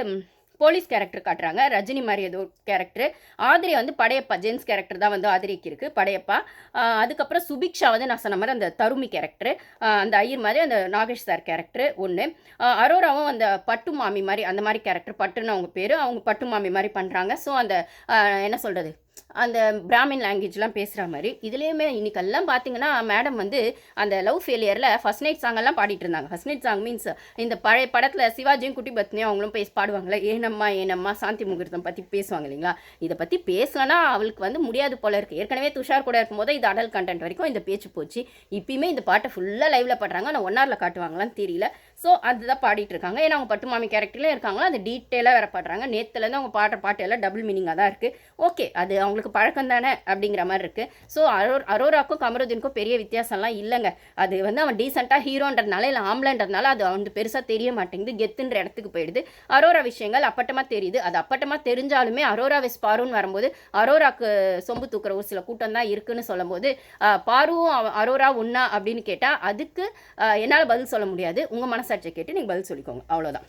போலீஸ் கேரக்டர் காட்டுறாங்க. ரஜினி மாதிரி ஏதோ கேரக்டர். ஆதிரி வந்து படையப்பா ஜென்ஸ் கேரக்டர் தான் வந்து ஆதிரிக்கு இருக்குது படையப்பா. அதுக்கப்புறம் சுபிக்ஷா வந்து நான் சொன்ன மாதிரி அந்த தருமி கேரக்டர் அந்த ஐயர் மாதிரி அந்த நாகேஷ் சார் கேரக்டர் ஒன்று அரோராவும் அந்த பட்டு மாமி மாதிரி அந்த மாதிரி கேரக்டர் பட்டுன்னு அவங்க பேர் அவங்க பட்டு மாமி மாதிரி பண்ணுறாங்க ஸோ அந்த என்ன சொல்கிறது அந்த பிராமின் லாங்குவேஜ்லாம் பேசுகிற மாதிரி. இதுலேயுமே இன்றைக்கெல்லாம் பார்த்தீங்கன்னா மேடம் வந்து அந்த லவ் ஃபெயிலியரில் ஃபஸ்ட் நைட் சாங்கெல்லாம் பாடிட்டு இருந்தாங்க. ஃபஸ்ட் நைட் சாங் மீன்ஸ் இந்த பழைய படத்தில் சிவாஜியும் குட்டி பத்னியும் அவங்களும் பேசி பாடுவாங்களே ஏனம்மா ஏனம்மா சாந்தி முகூர்த்தம் பற்றி பேசுவாங்க இல்லைங்களா? இதை பற்றி பேசலன்னா அவளுக்கு வந்து முடியாது போல இருக்குது ஏற்கனவே துஷார் கூட இருக்கும்போது இது அடல் கண்டென்ட் வரைக்கும் இந்த பேச்சு போச்சு. இப்பயுமே இந்த பாட்டை ஃபுல்லாக லைவில் பாடுறாங்க. ஆனால் ஒன் ஹவரில் காட்டுவாங்களான்னு தெரியல. ஸோ அதுதான் பாடிட்டு இருக்காங்க ஏன்னா அவங்க பட்டு மாமி கேரக்டர்லேயும் இருக்காங்களா அது டீட்டெயிலாக வேறு பாடுறாங்க. நேற்றுலேருந்து அவங்க பாடுற பாட்டு எல்லாம் டபுள் மீனிங்காக தான் இருக்குது ஓகே அது அவங்களுக்கு பழக்கம் தானே அப்படிங்கிற மாதிரி இருக்குது ஸோ அரோ அரோராக்கும் கமருதீனுக்கும் பெரிய வித்தியாசம்லாம் இல்லைங்க. அது வந்து அவன் டீசெண்டாக ஹீரோன்றதுனால இல்லை ஆம்பளைன்றதுனால அது அவனுக்கு பெருசாக தெரிய மாட்டேங்குது. கெத்துன்ற இடத்துக்கு போயிடுது. அரோரா விஷயங்கள் அப்பட்டமாக தெரியுது. அது அப்பட்டமாக தெரிஞ்சாலுமே அரோரா வெஸ் பாருன்னு வரும்போது அரோராக்கு சொம்பு தூக்குற ஒரு சில கூட்டம் தான் இருக்குன்னு சொல்லும்போது பாருவும் அரோரா ஒன்றா அப்படின்னு கேட்டால் அதுக்கு என்னால் பதில் சொல்ல முடியாது. உங்கள் மனசாட்சியை கேட்டு நீங்கள் பதில் சொல்லிக்கோங்க. அவ்வளோதான்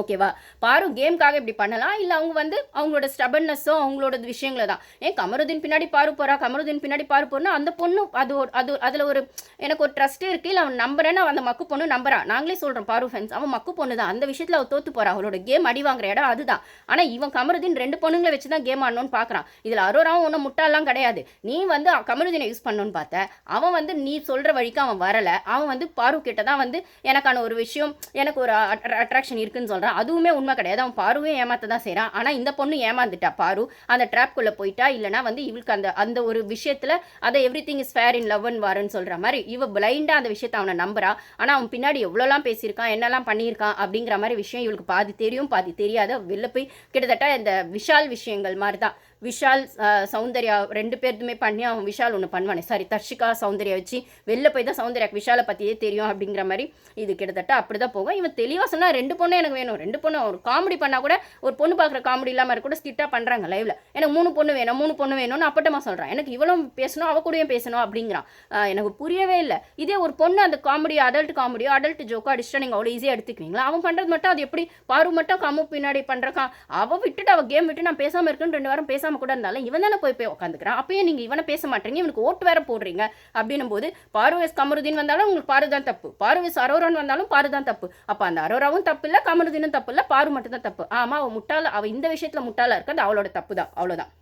ஓகேவா? பாரு கேம்காக இப்படி பண்ணலாம். இல்லை அவங்க வந்து அவங்களோட ஸ்டபன்னஸோ அவங்களோட விஷயங்கள தான். ஏன் கமருதீன் பின்னாடி பாரு போகிறா கமருதீன் பின்னாடி பாரு போறா அந்த பொண்ணு அது ஒரு அது அதில் ஒரு எனக்கு ஒரு ட்ரஸ்ட்டு இருக்குது இல்லை அவன் நம்புறேன்னு அந்த மக்கு பொண்ணு நம்புறான் நாங்களே சொல்கிறோம் பாரு ஃப்ரெண்ட்ஸ் அவன் மக்கு பொண்ணு தான். அந்த விஷயத்தில் அவள் தோத்து போறா. அவளோட கேம் அடி வாங்குற இடம் அதுதான். ஆனால் இவன் கமருதீன் ரெண்டு பொண்ணுங்களை வச்சு தான் கேம் ஆடணும்னு பார்க்குறான் இதில் அரோராவும் ஒன்றும் முட்டாலாம் கிடையாது. நீ வந்து கமருதீனை யூஸ் பண்ணணும்னு பார்த்த. அவன் வந்து நீ சொல்கிற வழிக்கு அவன் வரலை. அவன் வந்து பாரு கிட்ட தான் வந்து எனக்கான ஒரு விஷயம் எனக்கு ஒரு அட்ராக்ஷன் இருக்குன்னு சொல்கிறான் அதுவுமே உண்மை கிடையாது. அவன் பாருவே ஏமாத்த தான் செய்கிறான் ஆனால் இந்த பொண்ணு ஏமாந்துட்டா பாரு. அந்த ட்ராப்குள்ளே போயிட்டா இல்லைனா வந்து இவளுக்கு அந்த அந்த ஒரு விஷயத்தில் அதை everything is fair in லவ்னு வாருன்னு சொல்கிற மாதிரி இவ பிளைண்டாக அந்த விஷயத்தை அவனை நம்புறா. ஆனால் அவன் பின்னாடி எவ்வளோலாம் பேசியிருக்கான் என்னெல்லாம் பண்ணியிருக்கான் அப்படிங்கிற மாதிரி விஷயம் இவளுக்கு பாதி தெரியும் பாதி தெரியாத. வெளில போய் கிட்டத்தட்ட இந்த விஷால் விஷயங்கள் மாதிரி தான் விஷால் சௌந்தர்யா ரெண்டு பேருமே பண்ணி அவன் விஷால் ஒன்று பண்ணுவானே. சாரி தர்ஷிகா சௌந்தர்யா வச்சு வெளில போய் தான் சௌந்தர்யாக்கு விஷாலை பற்றியே தெரியும் அப்படிங்கிற மாதிரி இது கிட்டத்தட்ட அப்படி தான் போகும். இவன் தெளிவாக சொன்னால் ரெண்டு பொண்ணு எனக்கு வேணும். ரெண்டு பொண்ணு ஒரு காமெடி பண்ணால் கூட ஒரு பொண்ணு பார்க்குற காமெடி இல்லாமல் கூட ஸ்கிட்டாக பண்ணுறாங்க லைவில் எனக்கு மூணு பொண்ணு வேணும் மூணு பொண்ணு வேணும்னு அப்பட்டமா சொல்கிறான் எனக்கு இவ்வளோ பேசணும் அவ கூடயும் பேசணும் அப்படிங்கிறான். எனக்கு புரியவே இல்லை. இதே ஒரு பொண்ணு அந்த காமெடி அடல்ட் காமெடியோ அடல்ட் ஜோக்கோ அடிச்சுட்டா நீங்கள் அவ்வளோ ஈஸியாக எடுத்துக்குவீங்களா? அவன் பண்ணுறது மட்டும் அது எப்படி? பாரு மட்டும் கம்மு பின்னாடி பண்ணுறக்கான் அவள் விட்டுட்டு அவள் கேம் விட்டு நான் பேசாமல் இருக்குன்னு ரெண்டு வாரம் பேசாமல் கூட இருந்தாலும் இவன் தானே போய் போய் உட்காந்துக்கிறான் அப்பயே நீங்கள் இவனை பேச மாட்டீங்க இவனுக்கு ஓட்டு வேற போடுறீங்க அப்படின்னும் போது பாருவேஸ் கமருதீன் வந்தாலும் உங்களுக்கு பாரு தான் தப்பு. பாருவேஸ் அரோரான் வந்தாலும் பாரு தான் தப்பு. அப்போ அந்த அரோராவும் தப்பு இல்லை கமருதீனும் தப்பு இல்லை பாரு மட்டும் தான் தப்பு. ஆமாம் அவள் முட்டாள அவள் இந்த விஷயத்தில் முட்டாளாக இருக்கிறது அவளோட தப்பு தான் அவ்வளோதான்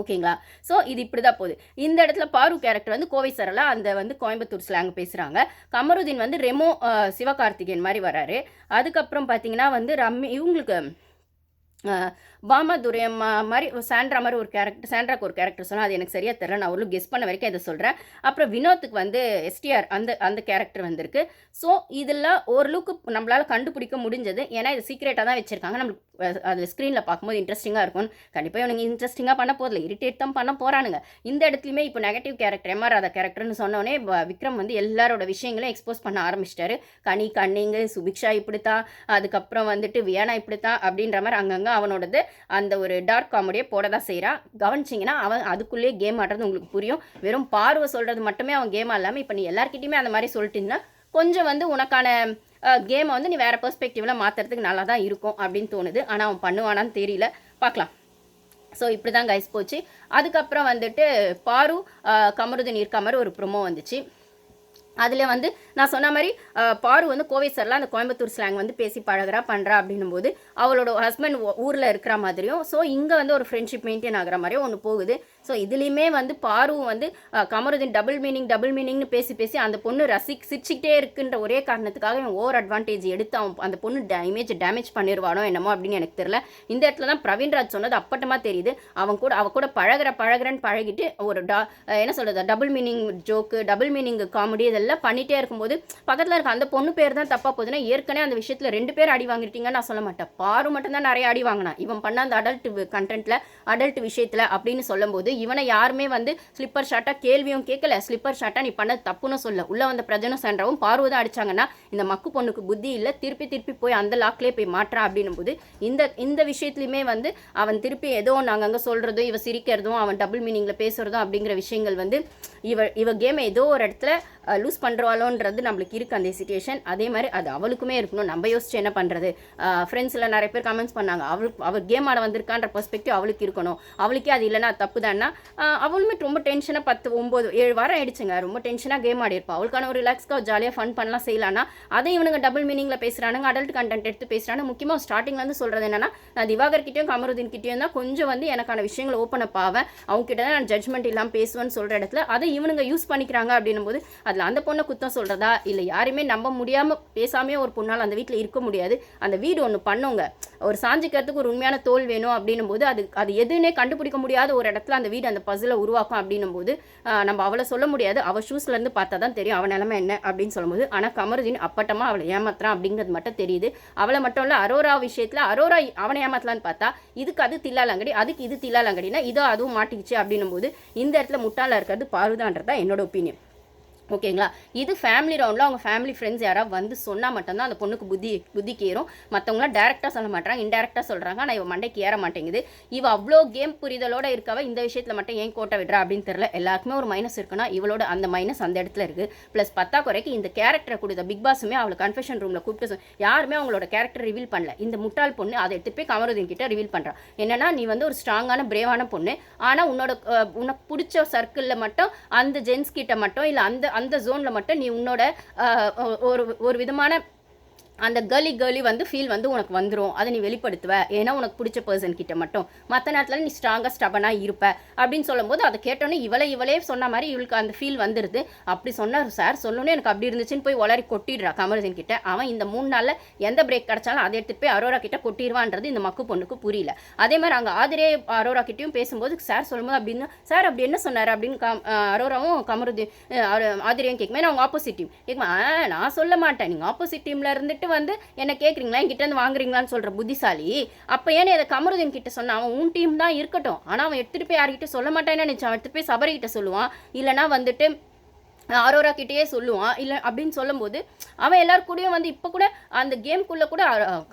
ஓகேங்களா? ஸோ இது இப்படி தான் போகுது. இந்த இடத்துல பாரு கேரக்டர் வந்து கோவை சரலா அந்த வந்து கோயம்புத்தூர் ஸ்லாங் பேசுகிறாங்க கமருதீன் வந்து ரெமோ சிவகார்த்திகேயன் மாதிரி வராரு அதுக்கப்புறம் பார்த்தீங்கன்னா வந்து ரம்மி இவங்களுக்கு அஹ், மாதிரி ஒரு சாண்ட்ரா மாதிரி ஒரு கேரக்டர் சாண்ட்ராக்கு ஒரு கேரக்டர் சொன்னால் அது எனக்கு சரியாக தெரில நான் அவ்வளோ கெஸ் பண்ண வரைக்கும் இதை சொல்கிறேன் அப்புறம் வினோத்துக்கு வந்து எஸ்டிஆர் அந்த அந்த கேரக்டர் வந்திருக்கு. ஸோ இதில் ஓரளவுக்கு நம்மளால் கண்டுபிடிக்க முடிஞ்சது. ஏன்னா இது சீக்ரெட்டாக தான் வச்சுருக்காங்க. நம்மளுக்கு அது ஸ்க்ரீனில் பார்க்கும்போது இன்ட்ரெஸ்டிங்காக இருக்கும். கண்டிப்பாக இவனுங்க இன்ட்ரெஸ்டிங்காக பண்ண போதில்ல இரிட்டேட் தான் பண்ண போகிறானுங்க இந்த இடத்துலையுமே இப்போ நெகட்டிவ் கேரக்டர் எம்ஆர் ராதா கேரக்டர்னு சொன்னோடனே விக்ரம் வந்து எல்லாரோட விஷயங்களையும் எக்ஸ்போஸ் பண்ண ஆரம்பிச்சிட்டாரு. கனி கண்ணிங்கு சுபிக்ஷா இப்படித்தான். அதுக்கப்புறம் வந்துட்டு வியானா இப்படித்தான் அப்படின்ற மாதிரி அங்கங்கே அவனோடது அந்த ஒரு டார்க் காமெடியை போட தான் செய்கிறான் கவனிச்சிங்கன்னா அவன் அதுக்குள்ளேயே கேம் ஆடுறது உங்களுக்கு புரியும். வெறும் பார்வை சொல்கிறது மட்டுமே அவன் கேம் இல்லாமல் இப்போ நீ எல்லாருக்கிட்டையுமே அந்த மாதிரி சொல்லிட்டீங்கன்னா கொஞ்சம் வந்து உனக்கான கேமை வந்து நீ வேறு பெர்ஸ்பெக்டிவில் மாற்றுறதுக்கு நல்லா தான் இருக்கும் அப்படின்னு தோணுது. ஆனால் அவன் பண்ணுவானான்னு தெரியல. பார்க்கலாம் ஸோ இப்படி தான் கைஸ் போச்சு. அதுக்கப்புறம் வந்துட்டு பாரு கமருதன் கமருதீன் இருக்க மாதிரி ஒரு ப்ரொமோ வந்துச்சு. அதில் வந்து நான் சொன்ன மாதிரி பாரு வந்து கோவை சார்லாம் அந்த கோயம்புத்தூர் ஸ்லாங் வந்து பேசி பழகுறா பண்ணுறா அப்படின்னும் போது அவளோட ஹஸ்பண்ட் ஊரில் இருக்கிற மாதிரியும் ஸோ இங்கே வந்து ஒரு ஃப்ரெண்ட்ஷிப் மெயின்டைன் ஆகிற மாதிரியும் ஒன்று போகுது. ஸோ இதுலேயுமே வந்து பாருவும் வந்து கமருதீன் டபுள் மீனிங் டபுள் மீனிங்னு பேசி பேசி அந்த பொண்ணு ரசி சிரிச்சுக்கிட்டே இருக்குன்ற ஒரே காரணத்துக்காக இவன் ஓவர் அட்வான்டேஜ் எடுத்து அவன் அந்த பொண்ணு இமேஜ் டேமேஜ் பண்ணிடுவானோ என்னமோ அப்படின்னு எனக்கு தெரியல. இந்த இடத்துல தான் பிரவீன்ராஜ் சொன்னது அப்பட்டமாக தெரியுது. அவன் கூட அவ கூட பழகுற பழகிறன்னு பழகிட்டு ஒரு டா என்ன சொல்கிறது double meaning joke double meaning comedy இதெல்லாம் பண்ணிகிட்டே போது பக்கத்தில் இருக்க அந்த பொண்ணு பேர் தான் தப்பாக போகுதுன்னா ஏற்கனவே அந்த விஷயத்தில் ரெண்டு பேர் அடி வாங்கிட்டீங்கன்னு நான் சொல்ல மாட்டேன். பாரு மட்டும் தான் நிறைய அடி வாங்கினா இவன் பண்ண அந்த அடல்ட் கண்டென்ட்டில் அடல்ட் விஷயத்தில் அப்படின்னு சொல்லும்போது இவனை யாருமே வந்து ஸ்லிப்பர் ஷாட்டாக கேள்வியும் கேட்கல. ஸ்லிப்பர் ஷாட்டாக நீ பண்ண தப்புன்னு சொல்ல. உள்ள வந்த பிரஜனும் சென்றவும் பார்வை தான் அடிச்சாங்கன்னா இந்த மக்கு பொண்ணுக்கு புத்தி இல்லை. திருப்பி திருப்பி போய் அந்த லாக்லேயே போய் மாற்றா அப்படின்னும் போது இந்த இந்த விஷயத்துலையுமே வந்து அவன் திருப்பி ஏதோ ஒன்று அங்கங்கே சொல்கிறதும் இவன் சிரிக்கிறதும் அவன் டபுள் மீனிங்கில் பேசுகிறதும் அப்படிங்கிற விஷயங்கள் வந்து இவ இவ கேமை ஏதோ ஒரு இடத்துல லூஸ் பண்ணுறாளோன்றது நம்மளுக்கு இருக்குது அந்த சுச்சுவேஷன் அதே மாதிரி அது அவளுக்குமே இருக்கணும். நம்ம யோசிச்சு என்ன பண்ணுறது ஃப்ரெண்ட்ஸில் நிறைய பேர் கமெண்ட்ஸ் பண்ணாங்க. அவளுக்கு அவள் கேம் ஆட வந்திருக்கான்ற பெர்ஸ்பெக்டிவ் அவளுக்கு இருக்கணும். அவளுக்கே அது இல்லைன்னா தப்பு தான்னா அவளுமே ரொம்ப டென்ஷனாக பத்து ஒம்பது ஏழு வாரம் ஆயிடுச்சுங்க. ரொம்ப டென்ஷனாக கேம் ஆடி இருப்பா. அவளுக்கான ஒரு ரிலாக்ஸ்க்காக ஜாலியாக ஃபன் பண்ணலாம் செய்யலாம்னா அதை இவனுங்க டபுள் மீனிங்கில் பேசுகிறானுங்க அடல்ட் கண்டென்ட் எடுத்து பேசுகிறாங்க முக்கியமாக ஸ்டார்டிங்லேருந்து சொல்கிறது என்னன்னா நான் திவாகர் கிட்டேயும் கமருதீன் கிட்டேயும் தான் கொஞ்சம் வந்து எனக்கான விஷயங்களை ஓப்பன் அப் ஆவேன். அவங்க கிட்ட தான் நான் ஜட்மெண்ட் இல்லாமல் பேசுவேன்னு சொல்கிற இடத்துல அதை இவனுங்க யூஸ் பண்ணிக்கிறாங்க அப்படின்னும் போது அதில் அந்த பொண்ணை குத்தம் சொல்கிறது இல்லை யாரையுமே நம்ப முடியாமல் பேசாமே ஒரு பொண்ணால் அந்த வீட்டில் இருக்க முடியாது. அந்த வீடு ஒன்று பண்ணுங்க. ஒரு சாஞ்சிக்கிறதுக்கு ஒரு உண்மையான தோல் வேணும் அப்படின்னும் போது அது அது எதுன்னே கண்டுபிடிக்க முடியாத ஒரு இடத்துல அந்த வீடு அந்த பசிலை உருவாக்கும் அப்படின்னும் போது நம்ம அவளை சொல்ல முடியாது. அவள் ஷூஸ்லேருந்து பார்த்தா தான் தெரியும் அவன் நிலமை என்ன அப்படின்னு சொல்லும்போது ஆனால் கமருதீன் அப்பட்டமாக அவளை ஏமாத்துறான் அப்படிங்கிறது மட்டும் தெரியுது. அவளை மட்டும் இல்லை அரோரா விஷயத்தில் அரோரா அவனை ஏமாத்தலான்னு பார்த்தா இதுக்கு அது தில்லாலங்கடி அதுக்கு இது தில்லாலங்கடினா இதோ அதுவும் மாட்டிக்கிச்சு அப்படின்னும் போது இந்த இடத்துல முட்டாளாக இருக்கிறது பாருதான்றதா என்னோட ஒப்பீனியன் ஓகேங்களா? இது ஃபேமிலி ரவுண்டில் அவங்க ஃபேமிலி ஃப்ரெண்ட்ஸ் யாராவது வந்து சொன்னால் மட்டும்தான் அந்த பொண்ணுக்கு புத்தி புத்திக்கு ஏறும் மற்றவங்களாம் டேரெக்டாக சொல்ல மாட்டாங்க இன்டெரக்டாக சொல்கிறாங்க ஆனால் இவ மண்டைக்கு ஏற மாட்டேங்குது. இவ அவ்வளோ கேம் புரிதலோட இருக்கவ இந்த விஷயத்தில் மட்டும் ஏன் கோட்டை விடுறா அப்படின்னு தெரில எல்லாருக்குமே ஒரு மைனஸ் இருக்குன்னா இவளோட அந்த மைனஸ் அந்த இடத்துல இருக்குது ப்ளஸ் பத்தா குறைக்கு இந்த கேரக்டரை கொடுத்த பிக் பாஸுமே அவளை கன்ஃபெஷன் ரூமில் கூப்பிட்டு யாருமே அவங்களோட கேரக்டர் ரிவீல் பண்ணல. இந்த முட்டாள் பொண்ணு அதை எடுத்து போய் கமருதீன் கிட்ட ரிவீல் பண்ணுறான் என்னன்னா நீ வந்து ஒரு ஸ்ட்ராங்கான பிரேவான பொண்ணு. ஆனால் உன்னோட உனக்கு பிடிச்ச சர்க்கிளில் மட்டும் அந்த ஜென்ஸ் கிட்ட மட்டும் இல்லை அந்த அந்த ஜோனில் மட்டும் நீ உன்னோட ஒரு ஒரு விதமான அந்த கேர்லி கேர்லி வந்து ஃபீல் வந்து உனக்கு வந்துடும் அதை நீ வெளிப்படுத்துவ. ஏன்னா உனக்கு பிடிச்ச பர்சன் கிட்ட மட்டும். மற்ற நேரத்தில் நீ ஸ்ட்ராங்காக ஸ்டபனாக இருப்ப. அப்படின்னு சொல்லும்போது அதை கேட்டோன்னே இவளே இவளே சொன்ன மாதிரி இவளுக்கு அந்த ஃபீல் வந்துடுது அப்படி சொன்னார் சார் சொல்லணும்னு எனக்கு அப்படி இருந்துச்சுன்னு போய் உளறி கொட்டிடுறா கமருதீன் கிட்ட. அவன் இந்த மூணு நாளில் எந்த பிரேக் கிடைச்சாலும் அதை எடுத்துட்டு போய் அரோரா கிட்ட கொட்டிடுவான்றது இந்த மக்கு பொண்ணுக்கு புரியல. அதே மாதிரி அங்கே ஆதிரே அரோரா கிட்டேயும் பேசும்போது சார் சொல்லும்போது அப்படின்னு சார் அப்படி என்ன சொன்னார்? அப்படின்னு கம் அரோராவும் கமருதீன் ஆதிரியும் கேட்குமே நான் அவங்க ஆப்போசிட் டீம் கேட்குமா நான் சொல்ல மாட்டேன். நீங்கள் ஆப்போசிட் டீமில் இருந்துட்டு வந்து என்ன கேட்குறீங்களா என்கிட்ட இருந்து வாங்குறீங்களான்னு சொல்கிற புத்திசாலி. அப்போ ஏன்னு அதை கமருதீன் கிட்ட சொன்ன? அவன் உன் டீம் தான் இருக்கட்டும். ஆனால் அவன் எடுத்துகிட்டு போய் யார்கிட்ட சொல்ல மாட்டேன்னு நினச்சான் எடுத்துட்டு எடுத்துகிட்டு போய் சபரி கிட்ட சொல்லுவான். இல்லைனா வந்துட்டு ஆரோரா கிட்டேயே சொல்லுவான். இல்லை அப்படின்னு சொல்லும்போது அவன் எல்லார் கூடயும் வந்து இப்போ கூட அந்த கேம்குள்ளே கூட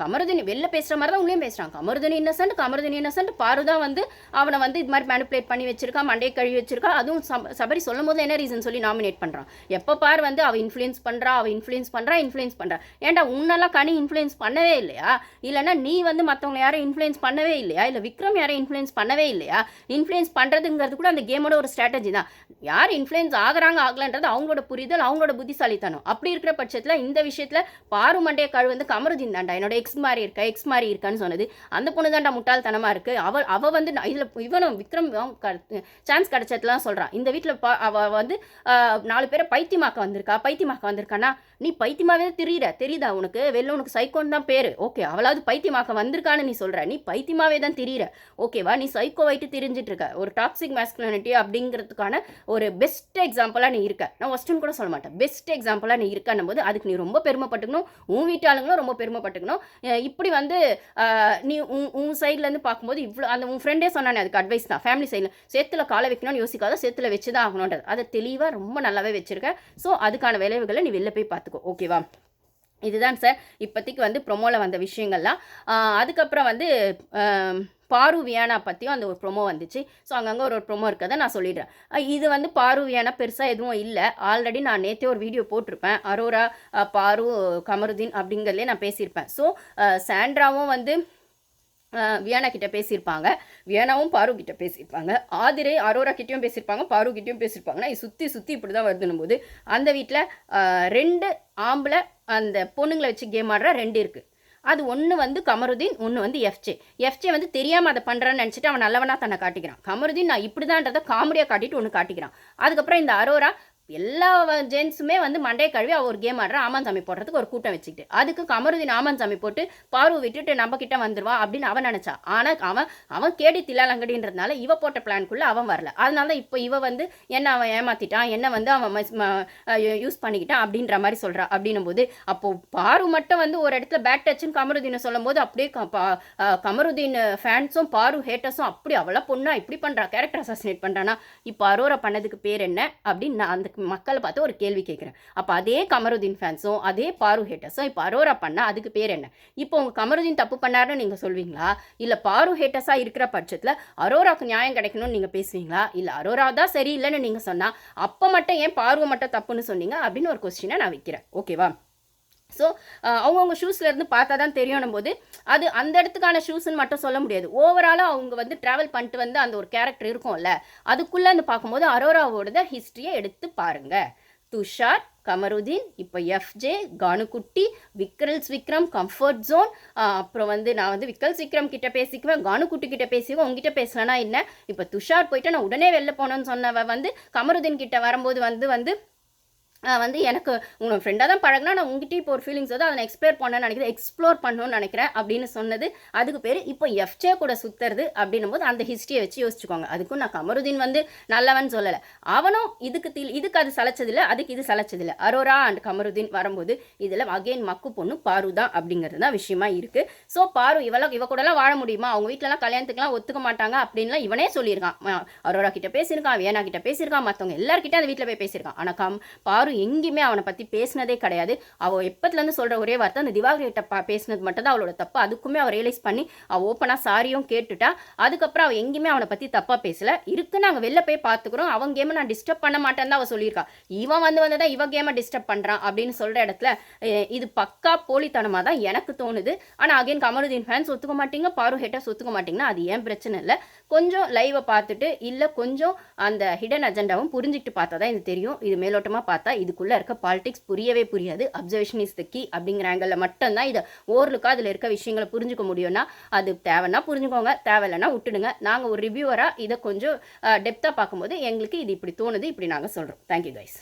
கமருதினி வெளில பேசுகிற மாதிரி தான் உள்ளேயும் பேசுகிறான் கமருதினி இன்னசென்ட் கமருதினி இன்னசென்ட் பாரு தான் வந்து அவனை வந்து இது மாதிரி மேனிப்புலேட் பண்ணி வச்சிருக்கான் மண்டையை கழுவி வச்சிருக்கான் அதுவும் சபரி சொல்லும் போது என்ன ரீசன் சொல்லி நாமினேட் பண்ணுறான் எப்போ பார் வந்து அவள் இன்ஃப்ளூயன்ஸ் பண்ணுறா அவள் இன்ஃப்ளூயன்ஸ் பண்ணுறா இன்ஃப்ளூயன்ஸ் பண்ணுறா ஏன்டா உன்னெல்லாம் கனி இன்ஃப்ளூயன்ஸ் பண்ணவே இல்லையா? இல்லைன்னா நீ வந்து மற்றவங்க யாரும் இன்ஃப்ளூயன்ஸ் பண்ணவே இல்லையா? இல்லை விக்ரம் யாரும் இன்ஃப்ளூயன்ஸ் பண்ணவே இல்லையா? இன்ஃப்ளூயன்ஸ் பண்ணுறதுங்கிறது கூட அந்த கேமோட ஒரு ஸ்ட்ராட்டஜி தான். யார் இன்ஃப்ளூயன்ஸ் ஆகுறாங்க ஆகலன்றது அவங்களோட புரிதல் அவங்களோட புத்திசாலித்தனம். அப்படி இருக்கிற பட்சத்தில் இந்த விஷயத்தில் பாரு மண்டைய கழு வந்து கமருதீன் தாண்டா. என்னோட எக்ஸ் மாதிரி இருக்கா எக்ஸ் மாதிரி இருக்கான்னு சொன்னது. அந்த பொண்ணு தாண்டா முட்டாள்தனமாக இருக்குது அவள் அவள் வந்து இதில் இவனும் விக்ரம் சான்ஸ் கிடச்சதுலாம் சொல்கிறான் இந்த வீட்டில் பா அவள் வந்து நாலு பேரை பைத்தியமாக்க வந்திருக்கா பைத்தியமாக்க வந்திருக்கானா நீ பைத்தியமாகவே தெரியுற தெரியுதா உனக்கு? வெளில உனக்கு சைக்கோன்னு தான் பேர். ஓகே அவளாவது பைத்தியமாக்க வந்திருக்கான்னு நீ சொல்கிற நீ பைத்தியமாகவே தான் தெரியுற. ஓகேவா நீ சைக்கோ வைட்டு தெரிஞ்சிட்டு இருக்க. ஒரு டாக்ஸிக் மேஸ்குலினிட்டி அப்படிங்கிறதுக்கான ஒரு பெஸ்ட் எக்ஸாம்பிளாக நீ இருக்க. நான் ஒஸ்ட்டுன்னு கூட சொல்ல மாட்டேன். பெஸ்ட் எக்ஸாம்பிளாக நீ இருக்கான்னும் போது அதுக்கு நீ ரொம்ப பெருமைப்பட்டுக்கணும். உன் வீட்டாளுங்களும் ரொம்ப பெருமைப்பட்டுக்கணும். இப்படி வந்து நீ உன் உன் சைட்லேருந்து பார்க்கும்போது இவ்வளோ அந்த உன் ஃப்ரெண்டே சொன்னானே அதுக்கு அட்வைஸ் தான். ஃபேமிலி சைடில் சேத்துல காலை வைக்கணும்னு யோசிக்காத சேத்துல வச்சு தான் ஆகணுன்றது அதை தெளிவாக ரொம்ப நல்லாவே வச்சுருக்கேன் ஸோ அதுக்கான விளைவுகளை நீ வெளில போய் பார்த்துக்கோ. ஓகேவா இதுதான் சார் இப்போதைக்கு வந்து ப்ரொமோவில் வந்த விஷயங்கள்லாம். அதுக்கப்புறம் வந்து பாரு வியானா பற்றியும் அந்த ஒரு ப்ரொமோ வந்துச்சு. ஸோ அங்கங்கே ஒரு ஒரு ப்ரொமோ இருக்கதை நான் சொல்லிடுறேன். இது வந்து பாரு வியானா பெருசாக எதுவும் இல்லை. ஆல்ரெடி நான் நேற்றே ஒரு வீடியோ போட்டிருப்பேன். அரோரா பாரு கமருதீன் அப்படிங்கிறதுலே நான் பேசியிருப்பேன். ஸோ சாண்ட்ராவும் வந்து வியானா கிட்ட பேசியிருப்பாங்க. வியானாவும் பாரு கிட்ட பேசியிருப்பாங்க. ஆதிரை அரோரா கிட்டேயும் பேசியிருப்பாங்க பாரு கிட்டயும் பேசியிருப்பாங்கன்னா சுற்றி சுற்றி இப்படி தான் வருதுன்னும் போது அந்த வீட்டில் ரெண்டு ஆம்பளை அந்த பொண்ணுங்களை வச்சு கேம் ஆடுற ரெண்டு இருக்குது அது ஒன்று வந்து கமருதீன் ஒன்று வந்து எஃப்ஜே எஃப்ஜே வந்து தெரியாமல் அதை பண்ணுறான்னு நினச்சிட்டு அவன் நல்லவனாக தன்னை காட்டிக்கிறான். கமருதீன் நான் இப்படி தான்றதை காமெடியாக காட்டிட்டு ஒன்று காட்டிக்கிறான். அதுக்கப்புறம் இந்த அரோரா எல்லா ஜென்ஸுமே வந்து மண்டையை கழுவி அவள் ஒரு கேம் ஆடுறா. ஆமான் சாமி போடுறதுக்கு ஒரு கூட்டம் வச்சுக்கிட்டு. அதுக்கு கமருதீன் ஆமான் சாமி போட்டு பார்வை விட்டுட்டு நம்ம கிட்ட வந்துருவான் அப்படின்னு அவன் நினச்சா. ஆனால் அவன் அவன் கேடி தில்லாலங்கடின்றதுனால இவ போட்ட பிளான்குள்ளே அவன் வரல. அதனால தான் இப்போ இவ வந்து என்ன அவன் ஏமாத்திட்டான் என்ன வந்து அவன் யூஸ் பண்ணிக்கிட்டான் அப்படின்ற மாதிரி சொல்கிறா அப்படின்னும் போது அப்போ பாரு மட்டும் வந்து ஒரு இடத்துல பேட் டச்சுன்னு கமருதீனை சொல்லும் போது அப்படியே கமருதீன் ஃபேன்ஸும் பாரு ஹேட்டர்ஸும் அப்படி அவளா பொண்ணா இப்படி பண்ணுறான் கேரக்டர் அசாசினேட் பண்ணுறானா இப்போ அரோரா பண்ணதுக்கு பேர் என்ன? அப்படின்னு நான் அந்த மக்களை பார்த்து ஒரு கேள்வி கேட்குறேன். அப்போ அதே கமருதீன் ஃபேன்ஸும் அதே பாரு ஹேட்டர்ஸும் இப்போ அரோரா பண்ணா அதுக்கு பேர் என்ன? இப்போ உங்கள் கமருதீன் தப்பு பண்ணாருன்னு நீங்கள் சொல்வீங்களா? இல்லை பாரு ஹேட்டர்ஸாக இருக்கிற பட்சத்தில் அரோராக்கு நியாயம் கிடைக்கணும்னு நீங்கள் பேசுவீங்களா? இல்லை அரோரா தான் சரியில்லைன்னு நீங்கள் சொன்னால் அப்போ மட்டும் ஏன் பார்வை மட்டும் தப்புன்னு சொன்னீங்க? அப்படின்னு ஒரு கொஸ்டினை நான் வைக்கிறேன். ஓகேவா ஸோ uh, அவங்கவுங்க ஷூஸ்லேருந்து பார்த்தா தான் தெரியணும் போது அது அந்த இடத்துக்கான ஷூஸ்ன்னு மட்டும் சொல்ல முடியாது. ஓவராலாக அவங்க வந்து ட்ராவல் பண்ணிட்டு வந்து அந்த ஒரு கேரக்டர் இருக்கும்ல அதுக்குள்ளே வந்து பார்க்கும்போது அரோராவோட ஹிஸ்ட்ரியை எடுத்து பாருங்கள் துஷார் கமருதீன் இப்போ எஃப்ஜே கானுக்குட்டி விக்ரல்ஸ் விக்ரம் கம்ஃபர்ட் ஜோன் அப்புறம் வந்து நான் வந்து விக்ரல்ஸ் விக்ரம் கிட்ட பேசிக்குவேன் கானுக்குட்டி கிட்ட பேசிக்குவேன் உங்ககிட்ட பேசலனா என்ன? இப்போ துஷார் போயிட்டு நான் உடனே வெளில போனேன்னு சொன்னவ வந்து கமருதீன் கிட்ட வரும்போது வந்து வந்து வந்து எனக்கு உங்கள் ஃப்ரெண்டாக தான் பழகினா நான் உங்ககிட்ட இப்போ ஒரு ஃபீலிங்ஸ் வந்து அதை எக்ஸ்ப்ளோர் பண்ணணும்னு நினைக்கிறேன் எக்ஸ்ப்ளோர் பண்ணணும்னு நினைக்கிறேன் அப்படின்னு சொன்னது. அதுக்கு பேர் இப்போ எஃப்ஜே கூட சுற்றுறது அப்படின்னும் போது அந்த ஹிஸ்ட்ரியை வச்சு யோசிச்சுக்கோங்க. அதுக்கும் நான் கமருதீன் வந்து நல்லவன் சொல்லலை. அவனும் இதுக்கு தில் இதுக்கு அது சளைச்சதில்லை அதுக்கு இது சளைச்சதில்லை. அரோரா அண்ட் கமருதீன் வரும்போது இதில் அகைன் மக்கு பொண்ணு பாரு தான் அப்படிங்கிறது தான் விஷயமா இருக்குது ஸோ பாரு இவெல்லாம் இவ கூடலாம் வாழ முடியுமா? அவங்க வீட்டிலலாம் கல்யாணத்துக்குலாம் ஒத்துக்க மாட்டாங்க அப்படின்லாம் இவனே சொல்லியிருக்கான். அரோரா கிட்ட பேசியிருக்கான் வேணா கிட்ட பேசியிருக்கான் மற்றவங்க எல்லாருக்கிட்டே அந்த வீட்டில் போய் பேசியிருக்கான். ஆனால் கம் பாரு எங்கேயுமே அவனை பற்றி பேசினதே கிடையாது. அவள் எப்பத்துலேருந்து சொல்கிற ஒரே வார்த்தை அந்த திவாகர்கிட்ட பா பேசினது மட்டும் தான் அவளோட தப்பு. அதுக்குமே அவள் ரியலைஸ் பண்ணி அவள் ஓப்பனாக சாரியும் கேட்டுட்டா. அதுக்கப்புறம் அவள் எங்கேயுமே அவனை பற்றி தப்பாக பேசலை. இருக்கு நாங்கள் வெளில போய் பார்த்துக்குறோம் அவன் கேமை நான் டிஸ்டர்ப் பண்ண மாட்டேன்னு தான் அவள் சொல்லியிருக்கா. இவன் வந்து வந்து தான் இவன் கேமை டிஸ்டர்ப் பண்ணுறான் அப்படின்னு சொல்கிற இடத்துல இது பக்கா போலித்தனமாக தான் எனக்கு தோணுது. ஆனால் அகைன் கமருதீன் ஃபேன்ஸ் ஒத்துக்க மாட்டீங்க பாரு ஹேட்டர்ஸ் ஒத்துக்க மாட்டீங்கன்னா அது ஏன் பிரச்சனை இல்லை. கொஞ்சம் லைவை பார்த்துட்டு இல்லை கொஞ்சம் அந்த ஹிடன் அஜெண்டாவும் புரிஞ்சுக்கிட்டு பார்த்தா தான் இது தெரியும். இது மேலோட்டமாக பார்த்தா இதுக்குள்ளே இருக்க பாலிடிக்ஸ் புரியவே புரியாது. அப்சர்வேஷன் இஸ் த கீ அப்படிங்கிற ஆங்கிளில் மட்டும்தான் இதை ஓரலுக்கு அதில் இருக்க விஷயங்களை புரிஞ்சுக்க முடியும்னா அது தேவைன்னா புரிஞ்சுக்கோங்க. தேவையில்லைன்னா விட்டுடுங்க. நாங்கள் ஒரு ரிவ்யூவராக இதை கொஞ்சம் டெப்த்தாக பார்க்கும்போது எங்களுக்கு இது இப்படி தோணுது இப்படி நாங்கள் சொல்கிறோம் தேங்க்யூ கைஸ்